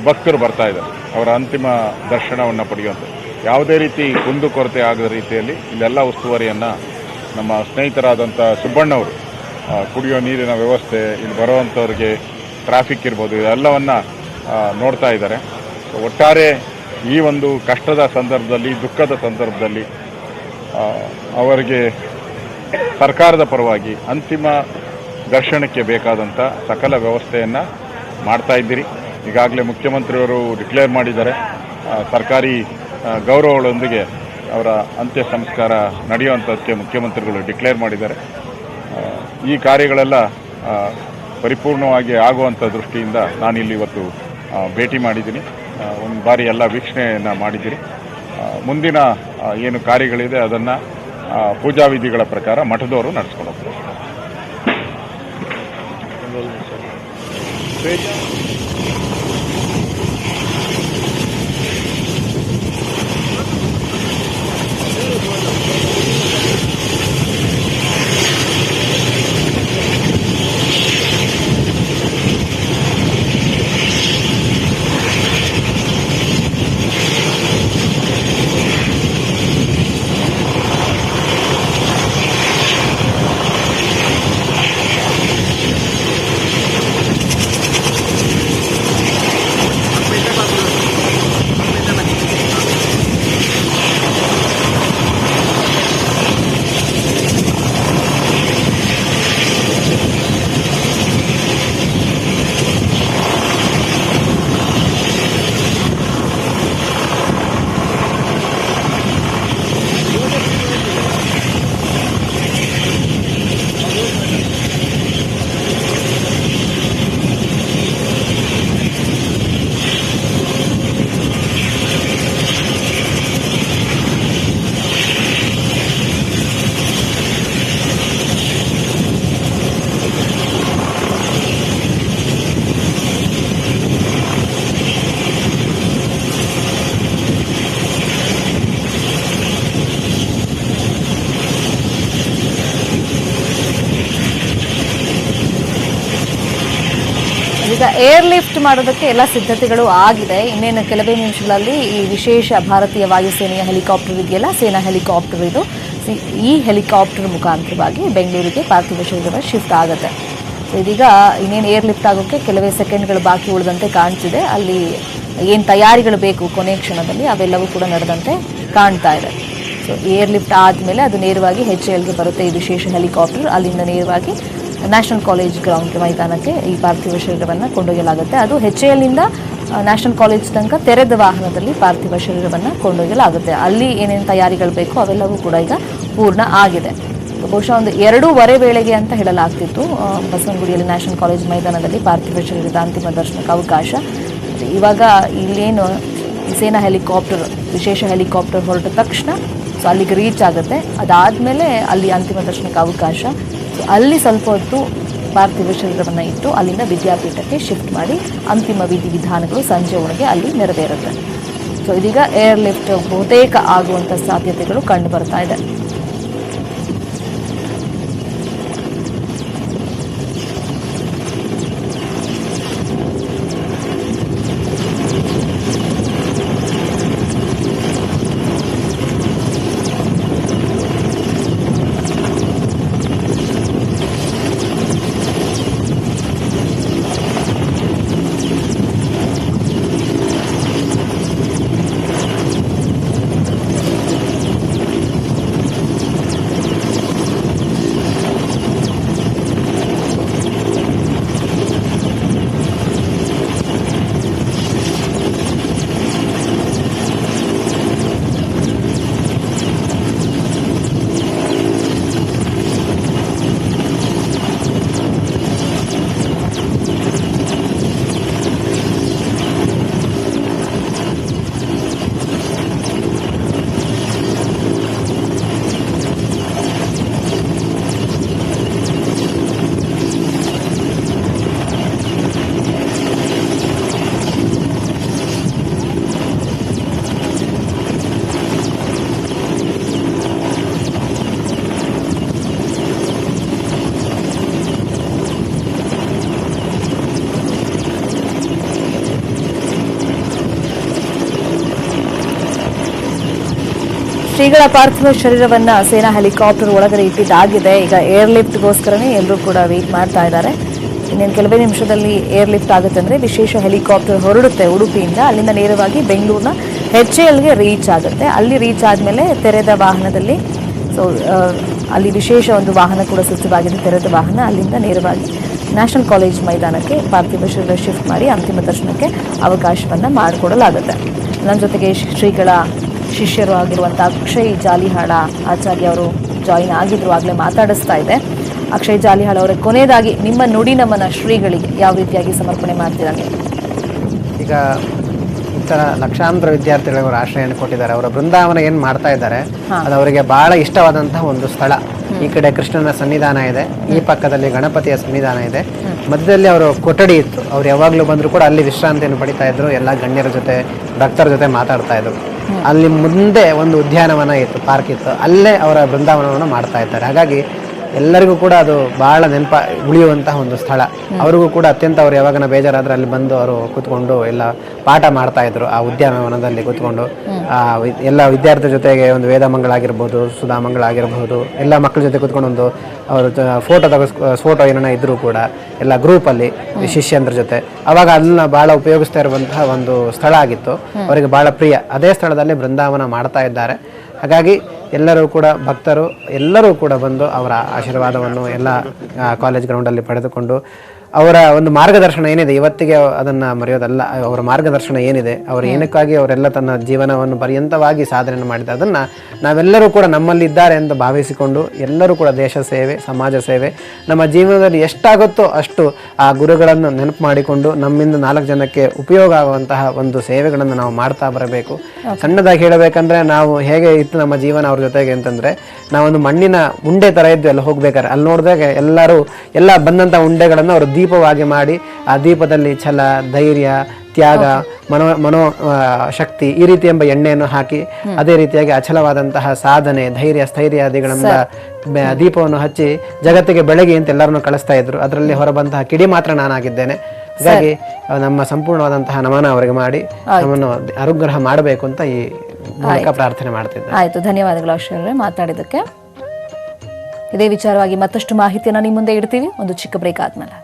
ಭಕ್ತರು ಬರ್ತಾ ಇದ್ದಾರೆ. ಅವರ ಅಂತಿಮ ದರ್ಶನವನ್ನು ಪಡೆಯುವಂಥದ್ದು ಯಾವುದೇ ರೀತಿ ಕುಂದುಕೊರತೆ ಆಗದ ರೀತಿಯಲ್ಲಿ ಇಲ್ಲೆಲ್ಲ ಉಸ್ತುವಾರಿಯನ್ನು ನಮ್ಮ ಸ್ನೇಹಿತರಾದಂಥ ಸುಬ್ಬಣ್ಣವರು ಕುಡಿಯೋ ನೀರಿನ ವ್ಯವಸ್ಥೆ, ಇಲ್ಲಿ ಬರುವಂಥವ್ರಿಗೆ ಟ್ರಾಫಿಕ್ ಇರ್ಬೋದು, ಇದೆಲ್ಲವನ್ನು ನೋಡ್ತಾ ಇದ್ದಾರೆ. ಒಟ್ಟಾರೆ ಈ ಒಂದು ಕಷ್ಟದ ಸಂದರ್ಭದಲ್ಲಿ, ದುಃಖದ ಸಂದರ್ಭದಲ್ಲಿ ಅವರಿಗೆ ಸರ್ಕಾರದ ಪರವಾಗಿ ಅಂತಿಮ ದರ್ಶನಕ್ಕೆ ಬೇಕಾದಂಥ ಸಕಲ ವ್ಯವಸ್ಥೆಯನ್ನು ಮಾಡ್ತಾ ಇದ್ದೀರಿ. ಈಗಾಗಲೇ ಮುಖ್ಯಮಂತ್ರಿಯವರು ಡಿಕ್ಲೇರ್ ಮಾಡಿದ್ದಾರೆ. ಸರ್ಕಾರಿ ಗೌರವಗಳೊಂದಿಗೆ ಅವರ ಅಂತ್ಯ ಸಂಸ್ಕಾರ ನಡೆಯುವಂಥದ್ದಕ್ಕೆ ಮುಖ್ಯಮಂತ್ರಿಗಳು ಡಿಕ್ಲೇರ್ ಮಾಡಿದ್ದಾರೆ. ಈ ಕಾರ್ಯಗಳೆಲ್ಲ ಪರಿಪೂರ್ಣವಾಗಿ ಆಗುವಂಥ ದೃಷ್ಟಿಯಿಂದ ನಾನು ಇಲ್ಲಿ ಇವತ್ತು ಭೇಟಿ ಮಾಡಿದ್ದೀನಿ. ಒಂದು ಬಾರಿ ಎಲ್ಲ ವೀಕ್ಷಣೆಯನ್ನು ಮಾಡಿದ್ದೀನಿ ಮುಂದಿನ ಏನು ಕಾರ್ಯಗಳಿದೆ ಅದನ್ನು ಪೂಜಾ ವಿಧಿಗಳ ಪ್ರಕಾರ ಮಠದವರು ನಡೆಸ್ಕೊಂಡು ಏರ್ ಲಿಫ್ಟ್ ಮಾಡೋದಕ್ಕೆ ಎಲ್ಲ ಸಿದ್ಧತೆಗಳು ಆಗಿದೆ. ಇನ್ನೇನು ಕೆಲವೇ ನಿಮಿಷಗಳಲ್ಲಿ ಈ ವಿಶೇಷ ಭಾರತೀಯ ವಾಯುಸೇನೆಯ ಹೆಲಿಕಾಪ್ಟರ್ ಇದೆಯಲ್ಲ? ಸೇನಾ ಹೆಲಿಕಾಪ್ಟರ್ ಇದು. ಈ ಹೆಲಿಕಾಪ್ಟರ್ ಮುಖಾಂತರವಾಗಿ ಬೆಂಗಳೂರಿಗೆ ಪಾರ್ಥಿವ ಶರೀರ ಶಿಫ್ಟ್ ಆಗುತ್ತೆ. ಇದೀಗ ಇನ್ನೇನು ಏರ್ ಲಿಫ್ಟ್ ಆಗೋಕ್ಕೆ ಕೆಲವೇ ಸೆಕೆಂಡ್ಗಳು ಬಾಕಿ ಉಳಿದಂತೆ ಕಾಣ್ತಿದೆ. ಅಲ್ಲಿ ಏನು ತಯಾರಿಗಳು ಬೇಕು ಕೊನೆ ಕ್ಷಣದಲ್ಲಿ ಅವೆಲ್ಲವೂ ಕೂಡ ನಡೆದಂತೆ ಕಾಣ್ತಾ ಇದೆ. ಸೊ ಏರ್ ಲಿಫ್ಟ್ ಆದಮೇಲೆ ಅದು ನೇರವಾಗಿ ಹೆಚ್ ಎಲ್ಗೆ ಬರುತ್ತೆ ಈ ವಿಶೇಷ ಹೆಲಿಕಾಪ್ಟರ್. ಅಲ್ಲಿಂದ ನೇರವಾಗಿ ನ್ಯಾಷನಲ್ ಕಾಲೇಜ್ ಗ್ರೌಂಡ್ ಮೈದಾನಕ್ಕೆ ಈ ಪಾರ್ಥಿವ ಶರೀರವನ್ನು ಕೊಂಡೊಯ್ಯಲಾಗುತ್ತೆ. ಅದು ಹೆಚ್ ಎಲ್ನಿಂದ ನ್ಯಾಷನಲ್ ಕಾಲೇಜ್ ತನಕ ತೆರೆದ ವಾಹನದಲ್ಲಿ ಪಾರ್ಥಿವ ಶರೀರವನ್ನು ಕೊಂಡೊಯ್ಯಲಾಗುತ್ತೆ. ಅಲ್ಲಿ ಏನೇನು ತಯಾರಿಗಳು ಬೇಕೋ ಅವೆಲ್ಲವೂ ಕೂಡ ಈಗ ಪೂರ್ಣ ಆಗಿದೆ. ಬಹುಶಃ ಒಂದು ಎರಡೂವರೆ ವೇಳೆಗೆ ಅಂತ ಹೇಳಲಾಗ್ತಿತ್ತು. ಬಸವನಗುಡಿಯಲ್ಲಿ ನ್ಯಾಷನಲ್ ಕಾಲೇಜ್ ಮೈದಾನದಲ್ಲಿ ಪಾರ್ಥಿವ ಶರೀರದ ಅಂತಿಮ ದರ್ಶನಕ್ಕೆ ಅವಕಾಶ. ಇವಾಗ ಇಲ್ಲೇನು ಸೇನಾ ಹೆಲಿಕಾಪ್ಟರ್, ವಿಶೇಷ ಹೆಲಿಕಾಪ್ಟರ್ ಹೊರಟ ತಕ್ಷಣ ಸೊ ಅಲ್ಲಿಗೆ ರೀಚ್ ಆಗುತ್ತೆ. ಅದಾದಮೇಲೆ ಅಲ್ಲಿ ಅಂತಿಮ ದರ್ಶನಕ್ಕೆ ಅವಕಾಶ. ಅಲ್ಲಿ ಸ್ವಲ್ಪ ಹೊತ್ತು ಪಾರ್ಥಿವ ಶರೀರವನ್ನು ಇಟ್ಟು ಅಲ್ಲಿಂದ ವಿದ್ಯಾಪೀಠಕ್ಕೆ ಶಿಫ್ಟ್ ಮಾಡಿ ಅಂತಿಮ ವಿಧಿವಿಧಾನಗಳು ಸಂಜೆ ಒಳಗೆ ಅಲ್ಲಿ ನೆರವೇರುತ್ತೆ. ಸೊ ಇದೀಗ ಏರ್ ಲಿಫ್ಟ್ ಬಹುತೇಕ ಆಗುವಂಥ ಸಾಧ್ಯತೆಗಳು ಕಂಡು ಬರ್ತಾ ಇದೆ. ಶ್ರೀಗಳ ಪಾರ್ಥಿವ ಶರೀರವನ್ನ ಸೇನಾ ಹೆಲಿಕಾಪ್ಟರ್ ಒಳಗಡೆ ಇಟ್ಟಿದ್ದಾಗಿದೆ. ಈಗ ಏರ್ ಲಿಫ್ಟ್ಗೋಸ್ಕರನೇ ಎಲ್ಲರೂ ಕೂಡ ವೆಯ್ಟ್ ಮಾಡ್ತಾ ಇದ್ದಾರೆ. ಇನ್ನೇನು ಕೆಲವೇ ನಿಮಿಷದಲ್ಲಿ ಏರ್ ಲಿಫ್ಟ್ ಆಗುತ್ತೆ ಅಂದರೆ ವಿಶೇಷ ಹೆಲಿಕಾಪ್ಟರ್ ಹೊರಡುತ್ತೆ ಉಡುಪಿಯಿಂದ. ಅಲ್ಲಿಂದ ನೇರವಾಗಿ ಬೆಂಗಳೂರಿನ ಹೆಚ್ ಎಲ್ಗೆ ರೀಚ್ ಆಗುತ್ತೆ. ಅಲ್ಲಿ ರೀಚ್ ಆದಮೇಲೆ ತೆರೆದ ವಾಹನದಲ್ಲಿ ಸೊ ಅಲ್ಲಿ ವಿಶೇಷ ಒಂದು ವಾಹನ ಕೂಡ ಸಿದ್ಧವಾಗಿದೆ ತೆರೆದ ವಾಹನ. ಅಲ್ಲಿಂದ ನೇರವಾಗಿ ನ್ಯಾಷನಲ್ ಕಾಲೇಜ್ ಮೈದಾನಕ್ಕೆ ಪಾರ್ಥಿವ ಶರೀರ ಶಿಫ್ಟ್ ಮಾಡಿ ಅಂತಿಮ ದರ್ಶನಕ್ಕೆ ಅವಕಾಶವನ್ನು ಮಾಡಿಕೊಡಲಾಗುತ್ತೆ. ನನ್ನ ಜೊತೆಗೆ ಶ್ರೀಗಳ ಶಿಷ್ಯರು ಆಗಿರುವಂಥ ಅಕ್ಷಯ್ ಜಾಲಿಹಾಳ ಆಚಾರ್ಯ ಅವರು ಜಾಯಿನ್ ಆಗಿದ್ರು ಆಗಲೇ ಮಾತಾಡಿಸ್ತಾ ಇದೆ. ಅಕ್ಷಯ್ ಜಾಲಿಹಾಳ ಅವರ ಕೊನೆಯದಾಗಿ ನಿಮ್ಮ ನುಡಿ ನಮ್ಮನ ಶ್ರೀಗಳಿಗೆ ಯಾವ ರೀತಿಯಾಗಿ ಸಮರ್ಪಣೆ ಮಾಡ್ತೀರಾ ನೀವು? ಈಗ ಥರ ಲಕ್ಷಾಂತರ ವಿದ್ಯಾರ್ಥಿಗಳಿಗೆ ಅವರು ಆಶ್ರಯವನ್ನು ಕೊಟ್ಟಿದ್ದಾರೆ. ಅವರ ಬೃಂದಾವನ ಏನು ಮಾಡ್ತಾ ಇದ್ದಾರೆ ಅದು ಅವರಿಗೆ ಬಹಳ ಇಷ್ಟವಾದಂತಹ ಒಂದು ಸ್ಥಳ. ಈ ಕಡೆ ಕೃಷ್ಣನ ಸನ್ನಿಧಾನ ಇದೆ ಈ ಪಕ್ಕದಲ್ಲಿ ಗಣಪತಿಯ ಸನ್ನಿಧಾನ ಇದೆ. ಮಧ್ಯದಲ್ಲಿ ಅವರು ಕೊಠಡಿ ಇತ್ತು. ಅವ್ರು ಯಾವಾಗಲೂ ಬಂದರೂ ಕೂಡ ಅಲ್ಲಿ ವಿಶ್ರಾಂತಿಯನ್ನು ಪಡಿತಾ ಇದ್ರು. ಎಲ್ಲ ಗಣ್ಯರ ಜೊತೆ ಭಕ್ತರ ಜೊತೆ ಮಾತಾಡ್ತಾ ಇದ್ರು. ಅಲ್ಲಿ ಮುಂದೆ ಒಂದು ಉದ್ಯಾನವನ ಇತ್ತು ಪಾರ್ಕ್ ಇತ್ತು. ಅಲ್ಲೇ ಅವರ ಬೃಂದಾವನವನ್ನು ಮಾಡ್ತಾ ಇದ್ದಾರೆ. ಹಾಗಾಗಿ ಎಲ್ಲರಿಗೂ ಕೂಡ ಅದು ಬಹಳ ನೆನಪ ಉಳಿಯುವಂತಹ ಒಂದು ಸ್ಥಳ. ಅವ್ರಿಗೂ ಕೂಡ ಅತ್ಯಂತ ಅವ್ರು ಯಾವಾಗನ ಬೇಜಾರಾದ್ರೆ ಅಲ್ಲಿ ಬಂದು ಅವರು ಕೂತ್ಕೊಂಡು ಎಲ್ಲ ಪಾಠ ಮಾಡ್ತಾ ಇದ್ರು ಆ ಉದ್ಯಾನವನದಲ್ಲಿ ಕೂತ್ಕೊಂಡು. ಆ ಎಲ್ಲ ವಿದ್ಯಾರ್ಥಿ ಜೊತೆಗೆ ಒಂದು ವೇದಮಂಗಳಾಗಿರ್ಬೋದು ಸುಧಾಮಂಗಳಾಗಿರ್ಬೋದು ಎಲ್ಲ ಮಕ್ಕಳ ಜೊತೆ ಕೂತ್ಕೊಂಡು ಒಂದು ಅವರು ಫೋಟೋ ತೆಗೆಸ್ ಫೋಟೋ ಏನನ್ನ ಇದ್ರು ಕೂಡ ಎಲ್ಲ ಗ್ರೂಪಲ್ಲಿ ಶಿಷ್ಯಂದ್ರ ಜೊತೆ. ಅವಾಗ ಅದನ್ನ ಬಹಳ ಉಪಯೋಗಿಸ್ತಾ ಇರುವಂತಹ ಒಂದು ಸ್ಥಳ ಆಗಿತ್ತು. ಅವರಿಗೆ ಬಹಳ ಪ್ರಿಯ. ಅದೇ ಸ್ಥಳದಲ್ಲಿ ಬೃಂದಾವನ ಮಾಡ್ತಾ ಇದ್ದಾರೆ. ಹಾಗಾಗಿ ಎಲ್ಲರೂ ಕೂಡ ಭಕ್ತರು ಎಲ್ಲರೂ ಕೂಡ ಬಂದು ಅವರ ಆಶೀರ್ವಾದವನ್ನು ಎಲ್ಲ ಕಾಲೇಜ್ ಗ್ರೌಂಡಲ್ಲಿ ಪಡೆದುಕೊಂಡು ಅವರ ಒಂದು ಮಾರ್ಗದರ್ಶನ ಏನಿದೆ? ಇವತ್ತಿಗೆ ಅದನ್ನು ಮರೆಯೋದಲ್ಲ. ಅವರ ಮಾರ್ಗದರ್ಶನ ಏನಿದೆ? ಅವರು ಏನಕ್ಕಾಗಿ ಅವರೆಲ್ಲ ತನ್ನ ಜೀವನವನ್ನು ಪರ್ಯಂತವಾಗಿ ಸಾಧನೆ ಮಾಡಿದ ಅದನ್ನು ನಾವೆಲ್ಲರೂ ಕೂಡ ನಮ್ಮಲ್ಲಿ ಇದ್ದಾರೆ ಎಂದು ಭಾವಿಸಿಕೊಂಡು ಎಲ್ಲರೂ ಕೂಡ ದೇಶ ಸೇವೆ ಸಮಾಜ ಸೇವೆ ನಮ್ಮ ಜೀವನದಲ್ಲಿ ಎಷ್ಟಾಗುತ್ತೋ ಅಷ್ಟು ಆ ಗುರುಗಳನ್ನು ನೆನಪು ಮಾಡಿಕೊಂಡು ನಮ್ಮಿಂದ ನಾಲ್ಕು ಜನಕ್ಕೆ ಉಪಯೋಗ ಆಗುವಂತಹ ಒಂದು ಸೇವೆಗಳನ್ನು ನಾವು ಮಾಡ್ತಾ ಬರಬೇಕು. ಸಣ್ಣದಾಗಿ ಹೇಳಬೇಕಂದ್ರೆ ನಾವು ಹೇಗೆ ಇತ್ತು ನಮ್ಮ ಜೀವನ ಅವ್ರ ಜೊತೆಗೆ ಅಂತಂದ್ರೆ ನಾವೊಂದು ಮಣ್ಣಿನ ಉಂಡೆ ತರ ಇದ್ವಿ ಅಲ್ಲಿ ಹೋಗ್ಬೇಕಾದ್ರೆ. ಅಲ್ಲಿ ನೋಡಿದಾಗ ಎಲ್ಲರೂ ಎಲ್ಲ ಬಂದಂತ ಉಂಡೆಗಳನ್ನು ಅವರು ದೀಪವಾಗಿ ಮಾಡಿ ಆ ದೀಪದಲ್ಲಿ ಛಲ ಧೈರ್ಯ ತ್ಯಾಗ ಮನೋ ಮನೋ ಶಕ್ತಿ ಈ ರೀತಿ ಎಂಬ ಎಣ್ಣೆಯನ್ನು ಹಾಕಿ ಅದೇ ರೀತಿಯಾಗಿ ಅಚಲವಾದಂತಹ ಸಾಧನೆ ಧೈರ್ಯ ಸ್ಥೈರ್ಯಾದಿಗಳಿಂದ ದೀಪವನ್ನು ಹಚ್ಚಿ ಜಗತ್ತಿಗೆ ಬೆಳಗ್ಗೆ ಅಂತ ಎಲ್ಲರನ್ನು ಕಳಿಸ್ತಾ ಇದ್ರು. ಅದರಲ್ಲಿ ಹೊರಬಂತಹ ಕಿಡಿ ಮಾತ್ರ ನಾನಾಗಿದ್ದೇನೆ. ಹಾಗಾಗಿ ನಮ್ಮ ಸಂಪೂರ್ಣವಾದಂತಹ ನಮನ ಅವರಿಗೆ ಮಾಡಿ ನಮ್ಮನ್ನು ಅನುಗ್ರಹ ಮಾಡಬೇಕು ಅಂತ ಈ ಮೂಲಕ ಪ್ರಾರ್ಥನೆ ಮಾಡ್ತಿದ್ದೆ ಆಯ್ತು ಧನ್ಯವಾದಗಳು ಅಶ್ವರೇ ಮಾತಾಡಿದಕ್ಕೆ ಮಾತಾಡಿದ್ದಕ್ಕೆ ಇದೇ ವಿಚಾರವಾಗಿ ಮತ್ತಷ್ಟು ಮಾಹಿತಿಯನ್ನು ನಿಮ್ಮ ಮುಂದೆ ಇಡ್ತೀವಿ. ಒಂದು ಚಿಕ್ಕ ಬ್ರೇಕ್ ಆದ್ಮೇಲೆ.